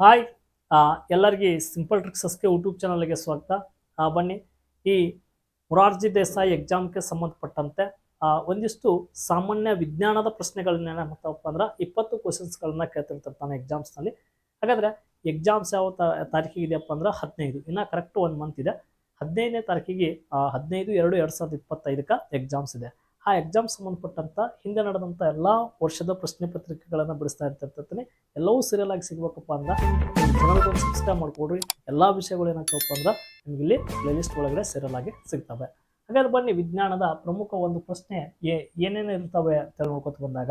Hi ಎಲ್ಲರಿಗೆ simple ಟ್ರಿಕ್ಸಸ್ಗೆ YouTube ಚಾನಲ್ಗೆ ಸ್ವಾಗತ. ಬನ್ನಿ, ಈ ಮೊರಾರ್ಜಿ ದೇಸಾಯಿ ಎಕ್ಸಾಮ್ಗೆ ಸಂಬಂಧಪಟ್ಟಂತೆ ಒಂದಿಷ್ಟು ಸಾಮಾನ್ಯ ವಿಜ್ಞಾನದ ಪ್ರಶ್ನೆಗಳನ್ನ ಏನ್ ಮಾಡ್ತಾವಪ್ಪ ಅಂದ್ರೆ ಇಪ್ಪತ್ತು ಕ್ವಶನ್ಸ್ಗಳನ್ನ ಕೇಳ್ತಿರ್ತಿರ್ತಾನೆ ಎಕ್ಸಾಮ್ಸ್ನಲ್ಲಿ ಹಾಗಾದ್ರೆ ಎಕ್ಸಾಮ್ಸ್ ಯಾವ ತಾರೀಕಿಗೆ ಇದೆಯಪ್ಪ ಅಂದ್ರೆ ಹದಿನೈದು, ಇನ್ನು ಕರೆಕ್ಟ್ ಒನ್ ಮಂತ್ ಇದೆ. ಹದಿನೈದನೇ ತಾರೀಕಿಗೆ ಹದಿನೈದು, ಎರಡು ಎರಡು ಸಾವಿರದ ಇಪ್ಪತ್ತೈದಕ್ಕೆ ಎಕ್ಸಾಮ್ಸ್ ಇದೆ. ಆ ಎಕ್ಸಾಮ್ ಸಂಬಂಧಪಟ್ಟಂಥ ಹಿಂದೆ ನಡೆದಂಥ ಎಲ್ಲ ವರ್ಷದ ಪ್ರಶ್ನೆ ಪತ್ರಿಕೆಗಳನ್ನು ಬಿಡಿಸ್ತಾ ಇರ್ತಿರ್ತೀನಿ ಎಲ್ಲವೂ ಸೀರಿಯಲ್ ಆಗಿ ಸಿಗ್ಬೇಕಪ್ಪ ಅಂದ್ರೆ ಒಂದು ಸಬ್ಸ್ಕ್ರೈಬ್ ಮಾಡ್ಕೊಡ್ರಿ. ಎಲ್ಲ ವಿಷಯಗಳು ಏನಾಗ್ತವಪ್ಪ ಅಂದ್ರೆ ನಿಮ್ಗೆ ಇಲ್ಲಿ ಪ್ಲೇಲಿಸ್ಟ್ ಒಳಗಡೆ ಸೀರಿಯಲ್ ಆಗಿ ಸಿಗ್ತವೆ. ಹಾಗಾದ್ರೆ ಬನ್ನಿ ವಿಜ್ಞಾನದ ಪ್ರಮುಖ ಒಂದು ಪ್ರಶ್ನೆ ಏನೇನು ಇರ್ತವೆ ಅಂತ ನೋಡ್ಕೊತ ಬಂದಾಗ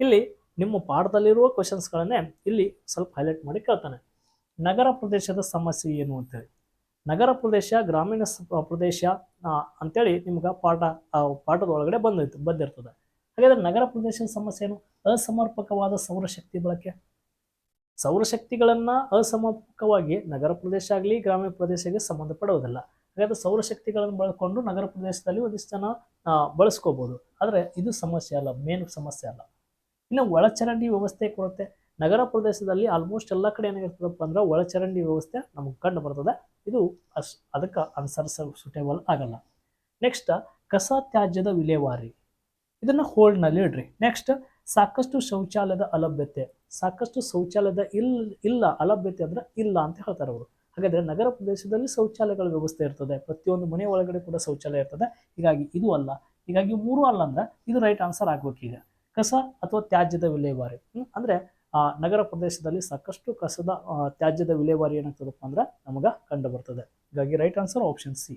ಇಲ್ಲಿ ನಿಮ್ಮ ಪಾಠದಲ್ಲಿರುವ ಕ್ವಶನ್ಸ್ಗಳನ್ನೇ ಇಲ್ಲಿ ಸ್ವಲ್ಪ ಹೈಲೈಟ್ ಮಾಡಿ ಕೇಳ್ತಾನೆ. ನಗರ ಪ್ರದೇಶದ ಸಮಸ್ಯೆ ಏನು ಅಂತೇಳಿ. ನಗರ ಪ್ರದೇಶ, ಗ್ರಾಮೀಣ ಪ್ರದೇಶ ಅಂತೇಳಿ ನಿಮ್ಗೆ ಪಾಠ ಪಾಠದ ಒಳಗಡೆ ಬಂದಿರ್ತದೆ. ಹಾಗಾದ್ರೆ ನಗರ ಪ್ರದೇಶದ ಸಮಸ್ಯೆ ಏನು? ಅಸಮರ್ಪಕವಾದ ಸೌರಶಕ್ತಿ ಬಳಕೆ. ಸೌರಶಕ್ತಿಗಳನ್ನು ಅಸಮರ್ಪಕವಾಗಿ ನಗರ ಪ್ರದೇಶ ಆಗಲಿ, ಗ್ರಾಮೀಣ ಪ್ರದೇಶಕ್ಕೆ ಸಂಬಂಧಪಡುವುದಿಲ್ಲ. ಹಾಗಾದ್ರೆ ಸೌರಶಕ್ತಿಗಳನ್ನು ಬಳಕೊಂಡು ನಗರ ಪ್ರದೇಶದಲ್ಲಿ ಒಂದಿಷ್ಟು ಜನ ಬಳಸ್ಕೋಬಹುದು ಆದ್ರೆ ಇದು ಸಮಸ್ಯೆ ಅಲ್ಲ, ಮೇನ್ ಸಮಸ್ಯೆ ಅಲ್ಲ. ಇನ್ನು ಒಳಚರಂಡಿ ವ್ಯವಸ್ಥೆ ಕೊಡುತ್ತೆ ನಗರ ಪ್ರದೇಶದಲ್ಲಿ ಆಲ್ಮೋಸ್ಟ್ ಎಲ್ಲ ಕಡೆ ಏನಾಗಿರ್ತದಪ್ಪ ಅಂದ್ರೆ ಒಳಚರಂಡಿ ವ್ಯವಸ್ಥೆ ನಮಗೆ ಕಂಡು ಬರ್ತದೆ. ಇದು ಅಸ್, ಅದಕ್ಕೆ ಆನ್ಸರ್ ಸುಟೇಬಲ್ ಆಗಲ್ಲ. ನೆಕ್ಸ್ಟ್ ಕಸ ತ್ಯಾಜ್ಯದ ವಿಲೇವಾರಿ. ಇದನ್ನು ಹೋಲ್ಡ್ನಲ್ಲಿ ನಲ್ಲಿ ಇಡ್ರಿ. ನೆಕ್ಸ್ಟ್ ಸಾಕಷ್ಟು ಶೌಚಾಲಯದ ಅಲಭ್ಯತೆ. ಸಾಕಷ್ಟು ಶೌಚಾಲಯದ ಇಲ್, ಇಲ್ಲ, ಅಲಭ್ಯತೆ ಅಂದ್ರೆ ಇಲ್ಲ ಅಂತ ಹೇಳ್ತಾರೆ ಅವರು. ಹಾಗಾದ್ರೆ ನಗರ ಪ್ರದೇಶದಲ್ಲಿ ಶೌಚಾಲಯಗಳ ವ್ಯವಸ್ಥೆ ಇರ್ತದೆ. ಪ್ರತಿಯೊಂದು ಮನೆ ಒಳಗಡೆ ಕೂಡ ಶೌಚಾಲಯ ಇರ್ತದೆ. ಹೀಗಾಗಿ ಇದು ಅಲ್ಲ. ಹೀಗಾಗಿ ಮೂರು ಅಲ್ಲ ಅಂದ್ರೆ ಇದು ರೈಟ್ ಆನ್ಸರ್ ಆಗ್ಬೇಕು ಈಗ. ಕಸ ಅಥವಾ ತ್ಯಾಜ್ಯದ ವಿಲೇವಾರಿ. ಅಂದರೆ ನಗರ ಪ್ರದೇಶದಲ್ಲಿ ಸಾಕಷ್ಟು ಕಸದ ತ್ಯಾಜ್ಯದ ವಿಲೇವಾರಿ ಏನಾಗ್ತದಪ್ಪ ಅಂದ್ರೆ ನಮಗ ಕಂಡು ಬರ್ತದೆ ಹೀಗಾಗಿ right answer option C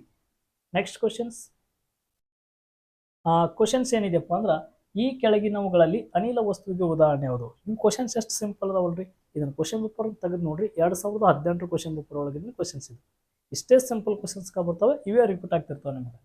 next questions questions ಏನಿದೆಯಪ್ಪ ಅಂದ್ರೆ ಈ ಕೆಳಗಿನವುಗಳಲ್ಲಿ ಅನಿಲ ವಸ್ತುವಿಗೆ ಉದಾಹರಣೆ ಯಾವುದು? ನಿಮ್ಮ ಕ್ವಶನ್ಸ್ ಎಷ್ಟು ಸಿಂಪಲ್ ಅದಾವಲ್ರಿ? ಇದನ್ನ ಕ್ವಶನ್ ಪೇಪರ್ ತೆಗೆದು ನೋಡ್ರಿ, ಎರಡು ಸಾವಿರದ ಹದಿನೆಂಟು ಕ್ವಶನ್ ಪೇಪರ್ ಒಳಗಿನ ಕ್ವಶನ್ಸ್ ಇದು. ಇಷ್ಟೇ ಸಿಂಪಲ್ ಕ್ವಶನ್ಸ್ ಬರ್ತವೆ, ಇವೇ ರಿಪೀಟ್ ಆಗ್ತಿರ್ತವೆ ನಿಮಗೆ.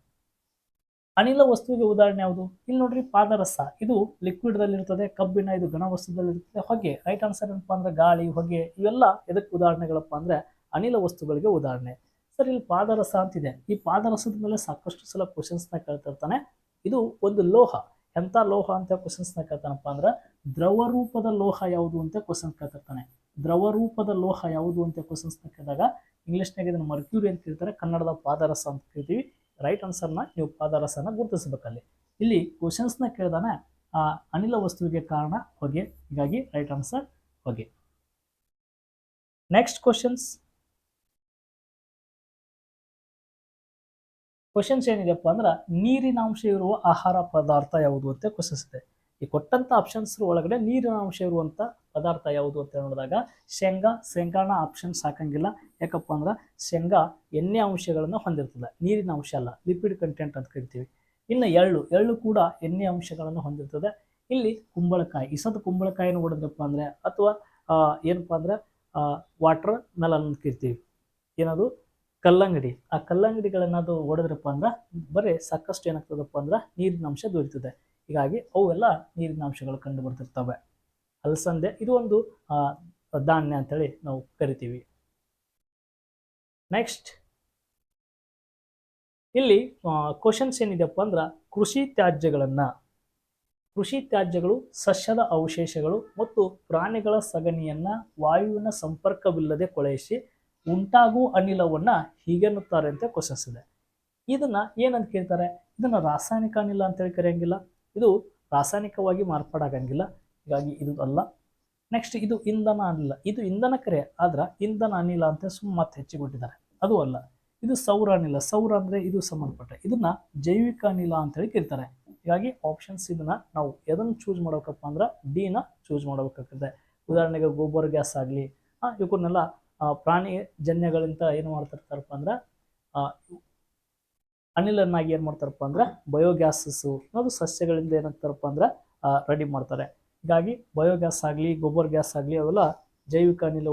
ಅನಿಲ ವಸ್ತುವಿಗೆ ಉದಾಹರಣೆ ಯಾವುದು? ಇಲ್ಲಿ ನೋಡ್ರಿ ಪಾದರಸ. ಇದು ಲಿಕ್ವಿಡ್ ದಲ್ಲಿ ಇರ್ತದೆ ಕಬ್ಬಿಣ, ಇದು ಘನ ವಸ್ತುದಲ್ಲಿ ಇರ್ತದೆ ಹೊಗೆ ರೈಟ್ ಆನ್ಸರ್ ಏನಪ್ಪ ಅಂದ್ರೆ ಗಾಳಿ, ಹೊಗೆ, ಇವೆಲ್ಲ ಎದಕ್ಕೆ ಉದಾಹರಣೆಗಳಪ್ಪ ಅಂದ್ರೆ ಅನಿಲ ವಸ್ತುಗಳಿಗೆ ಉದಾಹರಣೆ. ಸರ್, ಇಲ್ಲಿ ಪಾದರಸ ಅಂತಿದೆ. ಈ ಪಾದರಸದ ಮೇಲೆ ಸಾಕಷ್ಟು ಸಲ ಕ್ವಶನ್ಸ್ನ ಕೇಳ್ತಿರ್ತಾನೆ ಇದು ಒಂದು ಲೋಹ. ಎಂತ ಲೋಹ ಅಂತ ಕ್ವಶನ್ಸ್ನ ಕೇಳ್ತಾನಪ್ಪ ಅಂದ್ರೆ ದ್ರವ ರೂಪದ ಲೋಹ ಯಾವುದು ಅಂತ ಕ್ವಶನ್ ಕೇಳ್ತಿರ್ತಾನೆ ದ್ರವ ರೂಪದ ಲೋಹ ಯಾವುದು ಅಂತ ಕ್ವಶನ್ಸ್ನ ಕೇಳಿದಾಗ ಇಂಗ್ಲಿಷ್ನಾಗ ಇದನ್ನು ಮರ್ಕ್ಯೂರಿ ಅಂತ ಕೇಳ್ತಾರೆ ಕನ್ನಡದ ಪಾದರಸ ಅಂತ ಕೇಳ್ತೀವಿ ರೈಟ್ ಆನ್ಸರ್ನ ನೀವು ಪಾದರಸನ ಗುರುತಿಸಬೇಕಲ್ಲಿ. ಇಲ್ಲಿ ಕ್ವಶನ್ಸ್ನ ಕೇಳಿದಾನೆ, ಆ ಅನಿಲ ವಸ್ತುವಿಗೆ ಕಾರಣ ಹೊಗೆ, ಹೀಗಾಗಿ ರೈಟ್ ಆನ್ಸರ್ ಹೊಗೆ. ನೆಕ್ಸ್ಟ್ ಕ್ವಶನ್ಸ್ ಕ್ವಶನ್ಸ್ ಏನಿದೆಯಪ್ಪ ಅಂದ್ರೆ ನೀರಿನ ಅಂಶ ಇರುವ ಆಹಾರ ಪದಾರ್ಥ ಯಾವುದು ಅಂತ ಕ್ವಶನ್ಸ್ ಇದೆ. ಈ ಕೊಟ್ಟಂತ ಆಪ್ಷನ್ಸ್ ಒಳಗಡೆ ನೀರಿನ ಅಂಶ ಇರುವಂತ ಪದಾರ್ಥ ಯಾವುದು ಅಂತ ನೋಡಿದಾಗ ಶೇಂಗಾ, ಶೇಂಗಾನ ಆಪ್ಷನ್ಸ್ ಹಾಕಂಗಿಲ್ಲ. ಯಾಕಪ್ಪ ಅಂದ್ರೆ ಶೇಂಗಾ ಎಣ್ಣೆ ಅಂಶಗಳನ್ನು ಹೊಂದಿರ್ತದೆ. ನೀರಿನ ಅಂಶ ಅಲ್ಲ ಲಿಪಿಡ್ ಕಂಟೆಂಟ್ ಅಂತ ಕರಿತೀವಿ. ಇನ್ನು ಎಳ್ಳು ಎಳ್ಳು ಕೂಡ ಎಣ್ಣೆ ಅಂಶಗಳನ್ನು ಹೊಂದಿರ್ತದೆ. ಇಲ್ಲಿ ಕುಂಬಳಕಾಯಿ ಇಸದ ಕುಂಬಳಕಾಯಿನ ಹೊಡೆದ್ರಪ್ಪ ಅಂದ್ರೆ ಅಥವಾ ಏನಪ್ಪ ಅಂದ್ರೆ ವಾಟರ್ ಮೆಲನ್ ಅಂತ ಕರಿತೀವಿ. ಏನದು? ಕಲ್ಲಂಗಡಿ. ಆ ಕಲ್ಲಂಗಡಿಗಳನ್ನಾದ್ರು ಹೊಡೆದ್ರಪ್ಪ ಅಂದ್ರೆ ಬರೀ ಸಾಕಷ್ಟು ಏನಾಗ್ತದಪ್ಪ ಅಂದ್ರೆ ನೀರಿನ ಅಂಶ ದೊರೀತದೆ. ಹೀಗಾಗಿ ಅವೆಲ್ಲ ನೀರಿನ ಅಂಶಗಳು ಕಂಡು ಬರ್ತಿರ್ತವೆ ಅಲಸಂದೆ ಇದು ಒಂದು ಧಾನ್ಯ ಅಂತೇಳಿ ನಾವು ಕರಿತೀವಿ. ನೆಕ್ಸ್ಟ್ ಇಲ್ಲಿ ಕ್ವಶನ್ಸ್ ಏನಿದೆಯಪ್ಪ ಅಂದ್ರೆ ಕೃಷಿ ತ್ಯಾಜ್ಯಗಳನ್ನ. ಕೃಷಿ ತ್ಯಾಜ್ಯಗಳು ಸಸ್ಯದ ಅವಶೇಷಗಳು ಮತ್ತು ಪ್ರಾಣಿಗಳ ಸಗಣಿಯನ್ನ ವಾಯುವಿನ ಸಂಪರ್ಕವಿಲ್ಲದೆ ಕೊಳೆಯಿಸಿ ಉಂಟಾಗುವ ಅನಿಲವನ್ನ ಹೀಗೆನ್ನುತ್ತಾರೆ ಅಂತ ಕ್ವಶನ್ಸ್ ಇದೆ. ಇದನ್ನ ಏನಂತ ಕೇಳ್ತಾರೆ? ಇದನ್ನ ರಾಸಾಯನಿಕ ಅನಿಲ ಅಂತೇಳಿ ಕರೆಯಂಗಿಲ್ಲ. ಇದು ರಾಸಾಯನಿಕವಾಗಿ ಮಾರ್ಪಾಡಾಗಂಗಿಲ್ಲ. ಹೀಗಾಗಿ ಇದು ಅಲ್ಲ. ನೆಕ್ಸ್ಟ್ ಇದು ಇಂಧನ ಅನಿಲ. ಇದು ಇಂಧನ ಕರೆ ಆದ್ರೆ ಇಂಧನ ಅನಿಲ ಅಂತ ಸುಮ್ಮ ಮತ್ತೆ ಹೆಚ್ಚಿಕೊಟ್ಟಿದ್ದಾರೆ ಅದು ಅಲ್ಲ. ಇದು ಸೌರ ಅನಿಲ. ಸೌರ ಅಂದ್ರೆ ಇದು ಸಂಬಂಧಪಟ್ಟ. ಇದನ್ನ ಜೈವಿಕ ಅನಿಲ ಅಂತೇಳಿ ಕರೀತಾರೆ. ಹೀಗಾಗಿ ಆಪ್ಷನ್ಸ್ ಇದನ್ನ ನಾವು ಎದನ್ನ ಚೂಸ್ ಮಾಡ್ಬೇಕಪ್ಪ ಅಂದ್ರೆ ಡಿ ನ ಚೂಸ್ ಮಾಡ್ಬೇಕಾಗ್ತದೆ. ಉದಾಹರಣೆಗೆ ಗೋಬರ್ ಗ್ಯಾಸ್ ಆಗಲಿ ಇವಕ್ಕನ್ನೆಲ್ಲ ಆ, ಪ್ರಾಣಿ ಜನ್ಯಗಳಿಂದ ಏನು ಮಾಡ್ತಿರ್ತಾರಪ್ಪ ಅಂದ್ರೆ ಅನಿಲನ್ನಾಗಿ ಏನು ಮಾಡ್ತಾರಪ್ಪ ಅಂದ್ರೆ ಬಯೋಗ್ಯಾಸಸ್ಸು ಅದು ಸಸ್ಯಗಳಿಂದ ಏನಾಗ್ತಾರಪ್ಪ ಅಂದ್ರೆ ರೆಡಿ ಮಾಡ್ತಾರೆ. ಹೀಗಾಗಿ ಬಯೋಗ್ಯಾಸ್ ಆಗಲಿ, ಗೊಬ್ಬರ ಗ್ಯಾಸ್ ಆಗಲಿ, ಅವೆಲ್ಲ ಜೈವಿಕ ಅನಿಲ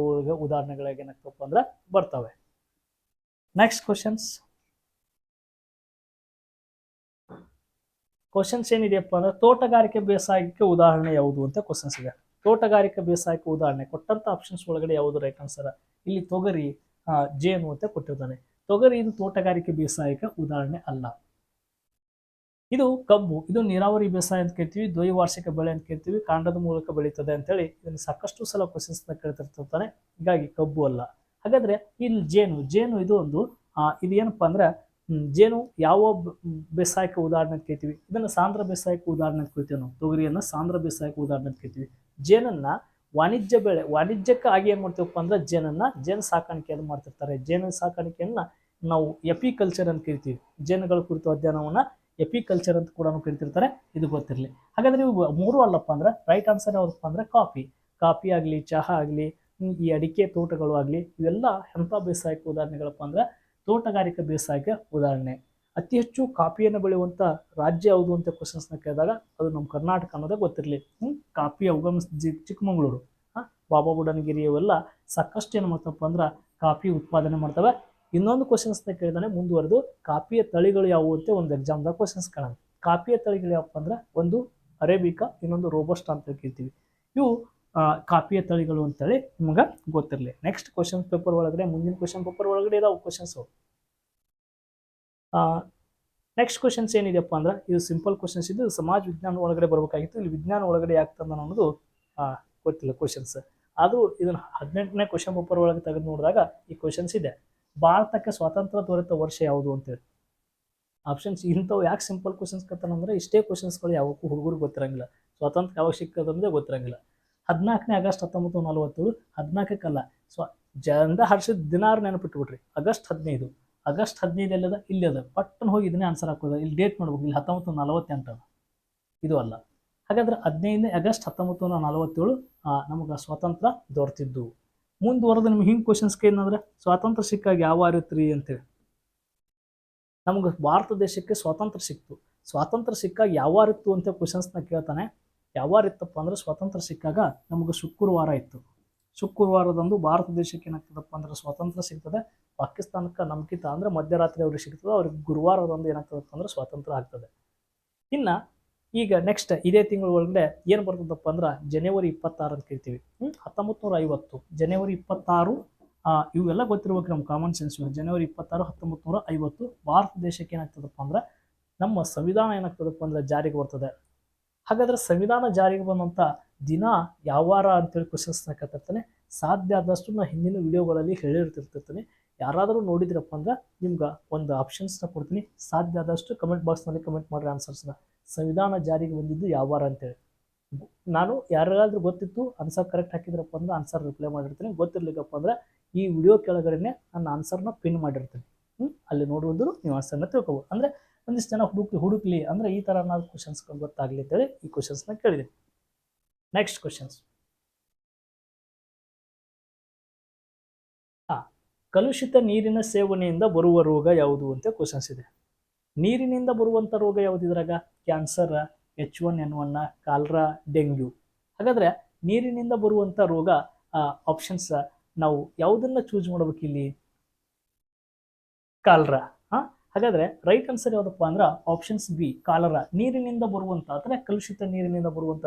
ಉದಾಹರಣೆಗಳಾಗಿ ಏನಾಗ್ತಪ್ಪ ಅಂದ್ರೆ ಬರ್ತವೆ. ನೆಕ್ಸ್ಟ್ ಕ್ವಶನ್ಸ್ ಕ್ವಶನ್ಸ್ ಏನಿದೆಯಪ್ಪ ಅಂದ್ರೆ ತೋಟಗಾರಿಕೆ ಬೇಸಾಯಕ್ಕೆ ಉದಾಹರಣೆ ಯಾವುದು ಅಂತ ಕ್ವಶನ್ಸ್ ಇದೆ. ತೋಟಗಾರಿಕೆ ಬೇಸಾಯಕ್ಕೆ ಉದಾಹರಣೆ ಕೊಟ್ಟಂತ ಆಪ್ಷನ್ಸ್ ಒಳಗಡೆ ಯಾವುದು ರೈಟ್ ಆನ್ಸರ್ ಇಲ್ಲಿ ತೊಗರಿ ಜೇನು ಅಂತ ಕೊಟ್ಟಿರ್ತಾನೆ. ತೊಗರಿ ಇದು ತೋಟಗಾರಿಕೆ ಬೇಸಾಯಕ್ಕೆ ಉದಾಹರಣೆ ಅಲ್ಲ. ಇದು ಕಬ್ಬು, ಇದು ನೀರಾವರಿ ಬೇಸಾಯ ಅಂತ ಕೇಳ್ತೀವಿ, ದ್ವೈವಾರ್ಷಿಕ ಬೆಳೆ ಅಂತ ಕೇಳ್ತೀವಿ, ಕಾಂಡದ ಮೂಲಕ ಬೆಳೀತದೆ ಅಂತೇಳಿ ಇದನ್ನು ಸಾಕಷ್ಟು ಸಲ ಕ್ವಶನ್ಸ್ ಕೇಳ್ತಿರ್ತಾನೆ. ಹೀಗಾಗಿ ಕಬ್ಬು ಅಲ್ಲ. ಹಾಗಾದ್ರೆ ಇಲ್ಲಿ ಜೇನು ಜೇನು ಇದು ಒಂದು ಇದು ಏನಪ್ಪಾ ಅಂದ್ರೆ ಜೇನು ಯಾವ ಬೇಸಾಯಕ್ಕೆ ಉದಾಹರಣೆ ಅಂತ ಕೇಳ್ತೀವಿ. ಇದನ್ನು ಸಾಂದ್ರ ಬೇಸಾಯಕ್ಕೆ ಉದಾಹರಣೆ ಅಂತ ಕೇಳ್ತೀವಿ ನಾವು. ತೊಗರಿಯನ್ನು ಸಾಂದ್ರ ಬೇಸಾಯಕ್ಕೆ ಉದಾಹರಣೆ ಅಂತ ಕೇಳ್ತೀವಿ ಜೇನನ್ನ ವಾಣಿಜ್ಯ ಬೆಳೆ ವಾಣಿಜ್ಯಕ್ಕಾಗಿ ಏನು ಮಾಡ್ತೀವಪ್ಪ ಅಂದ್ರೆ ಜೇನನ್ನು, ಜೇನು ಸಾಕಾಣಿಕೆಯನ್ನು ಮಾಡ್ತಿರ್ತಾರೆ. ಜೇನು ಸಾಕಾಣಿಕೆಯನ್ನು ನಾವು ಎಪಿಕಲ್ಚರ್ ಅಂತ ಕರಿತೀವಿ. ಜೇನುಗಳ ಕುರಿತು ಅಧ್ಯಯನವನ್ನ ಎಪಿಕಲ್ಚರ್ ಅಂತ ಕೂಡ ಕರಿತಿರ್ತಾರೆ. ಇದು ಗೊತ್ತಿರಲಿ. ಹಾಗಾದ್ರೆ ಇವು ಮೂರು ಅಲ್ಲಪ್ಪ ಅಂದ್ರೆ ರೈಟ್ ಆನ್ಸರ್ ಯಾವುದಪ್ಪ ಅಂದ್ರೆ ಕಾಫಿ. ಕಾಫಿ ಆಗಲಿ, ಚಹಾ ಆಗಲಿ ಈ ಅಡಿಕೆ ತೋಟಗಳು ಆಗಲಿ, ಇವೆಲ್ಲ ಎಂಥ ಬೇಸಾಯಕ್ಕೆ ಉದಾಹರಣೆಗಳಪ್ಪ ಅಂದ್ರೆ ತೋಟಗಾರಿಕಾ ಬೇಸಾಯಕ್ಕೆ ಉದಾಹರಣೆ. ಅತಿ ಹೆಚ್ಚು ಕಾಫಿಯನ್ನು ಬೆಳೆಯುವಂಥ ರಾಜ್ಯ ಯಾವುದು ಅಂತ ಕ್ವಶನ್ಸ್ನ ಕೇಳಿದಾಗ ಅದು ನಮ್ಮ ಕರ್ನಾಟಕ ಅನ್ನೋದೇ ಗೊತ್ತಿರಲಿ. ಹ್ಞೂ ಕಾಫಿ ಉಗಮ ಜಿ, ಚಿಕ್ಕಮಗಳೂರು. ಹಾಂ? ಬಾಬಾ ಬುಡನಗಿರಿ ಅವೆಲ್ಲ ಸಾಕಷ್ಟು ಏನು ಮಾಡ್ತಪ್ಪ ಅಂದ್ರೆ ಕಾಫಿ ಉತ್ಪಾದನೆ ಮಾಡ್ತವೆ. ಇನ್ನೊಂದು ಕ್ವಶನ್ಸ್ನ ಕೇಳಿದಾನೆ ಮುಂದುವರೆದು ಕಾಫಿಯ ತಳಿಗಳು ಯಾವುವು ಅಂತ ಒಂದು ಎಕ್ಸಾಮ್ದಾಗ ಕ್ವಶನ್ಸ್ ಕೇಳೋಣ. ಕಾಫಿಯ ತಳಿಗಳು ಯಾವಪ್ಪ ಅಂದ್ರೆ ಒಂದು ಅರೇಬಿಕಾ, ಇನ್ನೊಂದು ರೋಬಸ್ಟ್ ಅಂತ ಕೇಳ್ತೀವಿ. ಇವು ಕಾಫಿಯ ತಳಿಗಳು ಅಂತೇಳಿ ನಿಮ್ಗೆ ಗೊತ್ತಿರಲಿ. ನೆಕ್ಸ್ಟ್ ಕ್ವಶನ್ ಪೇಪರ್ ಒಳಗಡೆ, ಮುಂದಿನ ಕ್ವಶನ್ ಪೇಪರ್ ಒಳಗಡೆ ಇದಾವೆ ಕ್ವಶನ್ಸು ನೆಕ್ಸ್ಟ್ ಕ್ವಶನ್ಸ್ ಏನಿದೆಯಪ್ಪ ಅಂದ್ರೆ, ಇದು ಸಿಂಪಲ್ ಕ್ವಶನ್ಸ್ ಇದು ಸಮಾಜ ವಿಜ್ಞಾನ ಒಳಗಡೆ ಬರಬೇಕಾಗಿತ್ತು. ಇಲ್ಲಿ ವಿಜ್ಞಾನ ಒಳಗಡೆ ಯಾಕೆ ತಂದ ಅನ್ನೋದು ಗೊತ್ತಿಲ್ಲ ಕ್ವಶನ್ಸ್ ಆದರೂ ಇದನ್ನ ಹದಿನೆಂಟನೇ ಕ್ವಶನ್ ಪೇಪರ್ ಒಳಗೆ ತೆಗೆದು ನೋಡಿದಾಗ ಈ ಕ್ವಶನ್ಸ್ ಇದೆ. ಭಾರತಕ್ಕೆ ಸ್ವಾತಂತ್ರ್ಯ ದೊರೆತ ವರ್ಷ ಯಾವುದು ಅಂತೇಳಿ ಆಪ್ಷನ್ಸ್ ಇಂಥವು ಯಾಕೆ ಸಿಂಪಲ್ ಕ್ವಶನ್ಸ್ ಕತ್ತಾನಂದ್ರೆ ಇಷ್ಟೇ ಕ್ವಶನ್ಸ್ಗಳು ಯಾವಕ್ಕೂ ಹುಡುಗರು ಗೊತ್ತಿರಂಗಿಲ್ಲ. ಸ್ವಾತಂತ್ರ್ಯ ಯಾವಾಗ ಸಿಕ್ಕದಂದ್ರೆ ಗೊತ್ತಿರಂಗಿಲ್ಲ. ಹದಿನಾಲ್ಕನೇ ಆಗಸ್ಟ್ ಹತ್ತೊಂಬತ್ತು ನಲವತ್ತೇಳು, ಹದಿನಾಲ್ಕಕ್ಕಲ್ಲ. ಸ್ವ ಜಂದ ಹರ್ಷದ ದಿನಾರು ನೆನಪಿಟ್ಬಿಟ್ರಿ ಆಗಸ್ಟ್ ಹದಿನೈದು. ಆಗಸ್ಟ್ ಹದಿನೈದು ಎಲ್ಲದ? ಇಲ್ಲಿ ಅದ. ಪಟ್ಟನ್ ಹೋಗಿ ಇದನ್ನೇ ಆನ್ಸರ್ ಹಾಕೋದ. ಇಲ್ಲಿ ಡೇಟ್ ನೋಡ್ಬೇಕು ಇಲ್ಲಿ ಹತ್ತೊಂಬತ್ತು ನಲವತ್ತೆಂಟು ಇದು ಅಲ್ಲ. ಹಾಗಾದ್ರೆ ಹದಿನೈದನೇ ಆಗಸ್ಟ್ ಹತ್ತೊಂಬತ್ತು ನೂರ ನಲವತ್ತೇಳು ನಮಗೆ ಸ್ವಾತಂತ್ರ್ಯ ದೊರೆತಿದ್ದು. ಮುಂದುವರೆದ ನಿಮ್ಗೆ ಹಿಂಗೆ ಕ್ವಶನ್ಸ್ ಏನಂದ್ರೆ, ಸ್ವಾತಂತ್ರ್ಯ ಸಿಕ್ಕಾಗ ಯಾವ ಅರಿತ್ರಿ ಅಂತೇಳಿ. ನಮ್ಗೆ ಭಾರತ ದೇಶಕ್ಕೆ ಸ್ವಾತಂತ್ರ್ಯ ಸಿಕ್ತು. ಸ್ವಾತಂತ್ರ್ಯ ಸಿಕ್ಕಾಗ ಯಾವ ಇತ್ತು ಅಂತ ಕ್ವಶನ್ಸ್ನ ಕೇಳ್ತಾನೆ. ಯಾವ ವಾರ ಇತ್ತಪ್ಪ ಅಂದ್ರೆ ಸ್ವಾತಂತ್ರ್ಯ ಸಿಕ್ಕಾಗ ನಮಗೆ ಶುಕ್ರವಾರ ಇತ್ತು. ಶುಕ್ರವಾರದಂದು ಭಾರತ ದೇಶಕ್ಕೆ ಏನಾಗ್ತದಪ್ಪ ಅಂದ್ರೆ ಸ್ವಾತಂತ್ರ್ಯ ಸಿಗ್ತದೆ. ಪಾಕಿಸ್ತಾನಕ್ಕೆ ನಮ್ಕಿಂತ ಅಂದ್ರೆ ಮಧ್ಯರಾತ್ರಿ ಅವ್ರಿಗೆ ಸಿಗ್ತದೆ, ಅವ್ರಿಗೆ ಗುರುವಾರದಂದು ಏನಾಗ್ತದಪ್ಪ ಅಂದ್ರೆ ಸ್ವಾತಂತ್ರ್ಯ ಆಗ್ತದೆ. ಇನ್ನ ಈಗ ನೆಕ್ಸ್ಟ್ ಇದೇ ತಿಂಗಳ ಒಳಗಡೆ ಏನು ಬರ್ತದಪ್ಪ ಅಂದ್ರೆ ಜನವರಿ ಇಪ್ಪತ್ತಾರು ಅಂತ ಕೇಳ್ತೀವಿ. ಹತ್ತೊಂಬತ್ತು ನೂರ ಐವತ್ತು ಜನವರಿ ಇಪ್ಪತ್ತಾರು ಇವೆಲ್ಲ ಗೊತ್ತಿರ್ಬೇಕು ನಮ್ಮ ಕಾಮನ್ ಸೆನ್ಸ್ ಜನವರಿ ಇಪ್ಪತ್ತಾರು ಹತ್ತೊಂಬತ್ತು ನೂರ ಐವತ್ತು ಭಾರತ ದೇಶಕ್ಕೆ ಏನಾಗ್ತದಪ್ಪ ಅಂದ್ರೆ ನಮ್ಮ ಸಂವಿಧಾನ ಏನಾಗ್ತದಪ್ಪ ಅಂದ್ರೆ ಜಾರಿಗೆ ಬರ್ತದೆ. ಹಾಗಾದ್ರೆ ಸಂವಿಧಾನ ಜಾರಿಗೆ ಬಂದಂಥ ದಿನ ಯಾವಾರ ಅಂತೇಳಿ ಕ್ವಶನ್ಸ್ನ ಕೇಳ್ತಿರ್ತಾನೆ ಸಾಧ್ಯ ಆದಷ್ಟು ನಾನು ಹಿಂದಿನ ವಿಡಿಯೋಗಳಲ್ಲಿ ಹೇಳಿರ್ತಿರ್ತಿರ್ತೀನಿ. ಯಾರಾದರೂ ನೋಡಿದ್ರಪ್ಪ ಅಂದ್ರೆ ನಿಮ್ಗೆ ಒಂದು ಆಪ್ಷನ್ಸ್ನ ಕೊಡ್ತೀನಿ. ಸಾಧ್ಯ ಆದಷ್ಟು ಕಮೆಂಟ್ ಬಾಕ್ಸ್ನಲ್ಲಿ ಕಮೆಂಟ್ ಮಾಡ್ರಿ ಆನ್ಸರ್ಸ್ನ ಸಂವಿಧಾನ ಜಾರಿಗೆ ಬಂದಿದ್ದು ಯಾವಾರ ಅಂತೇಳಿ. ನಾನು ಯಾರಿಗಾದ್ರೂ ಗೊತ್ತಿತ್ತು ಆನ್ಸರ್ ಕರೆಕ್ಟ್ ಹಾಕಿದ್ರಪ್ಪ ಅಂದ್ರೆ ಆನ್ಸರ್ ರಿಪ್ಲೈ ಮಾಡಿರ್ತೀನಿ. ಗೊತ್ತಿರ್ಲಿಕ್ಕಪ್ಪ ಅಂದ್ರೆ ಈ ವಿಡಿಯೋ ಕೆಳಗಡೆನೆ ನನ್ನ ಆನ್ಸರ್ನ ಪಿನ್ ಮಾಡಿರ್ತೀನಿ. ಹ್ಞೂ ಅಲ್ಲಿ ನೋಡುವುದು ನೀವು ಆನ್ಸರ್ನ ತಿಳ್ಕೊಬೋದು. ಅಂದರೆ ಒಂದಿಷ್ಟು ಜನ ಹುಡುಕ್ಲಿ ಹುಡುಕ್ಲಿ ಅಂದರೆ ಈ ಥರ ನಾವು ಗೊತ್ತಾಗಲಿ ಅಂತೇಳಿ ಈ ಕ್ವಶನ್ಸ್ನ ಕೇಳಿದೆ. ನೆಕ್ಸ್ಟ್ ಕ್ವಶನ್ಸ್ ಹಾಂ ಕಲುಷಿತ ನೀರಿನ ಸೇವನೆಯಿಂದ ಬರುವ ರೋಗ ಯಾವುದು ಅಂತ ಕ್ವಶನ್ಸ್ ಇದೆ. ನೀರಿನಿಂದ ಬರುವಂಥ ರೋಗ ಯಾವುದು ಇದ್ರಾಗ? Cancer H one N one cholera, dengue. ಹಾಗಾದ್ರೆ ನೀರಿನಿಂದ ಬರುವಂಥ ರೋಗ ಆಪ್ಷನ್ಸ್ ನಾವು ಯಾವುದನ್ನ ಚೂಸ್ ಮಾಡ್ಬೇಕು ಇಲ್ಲಿ ಕಾಲ್ರಾ. ಹಾಗಾದ್ರೆ ರೈಟ್ ಆನ್ಸರ್ ಯಾವುದಪ್ಪ ಅಂದ್ರೆ ಆಪ್ಷನ್ಸ್ ಬಿ ಕಾಲರ. ನೀರಿನಿಂದ ಬರುವಂಥ ಅಂದ್ರೆ ಕಲುಷಿತ ನೀರಿನಿಂದ ಬರುವಂಥ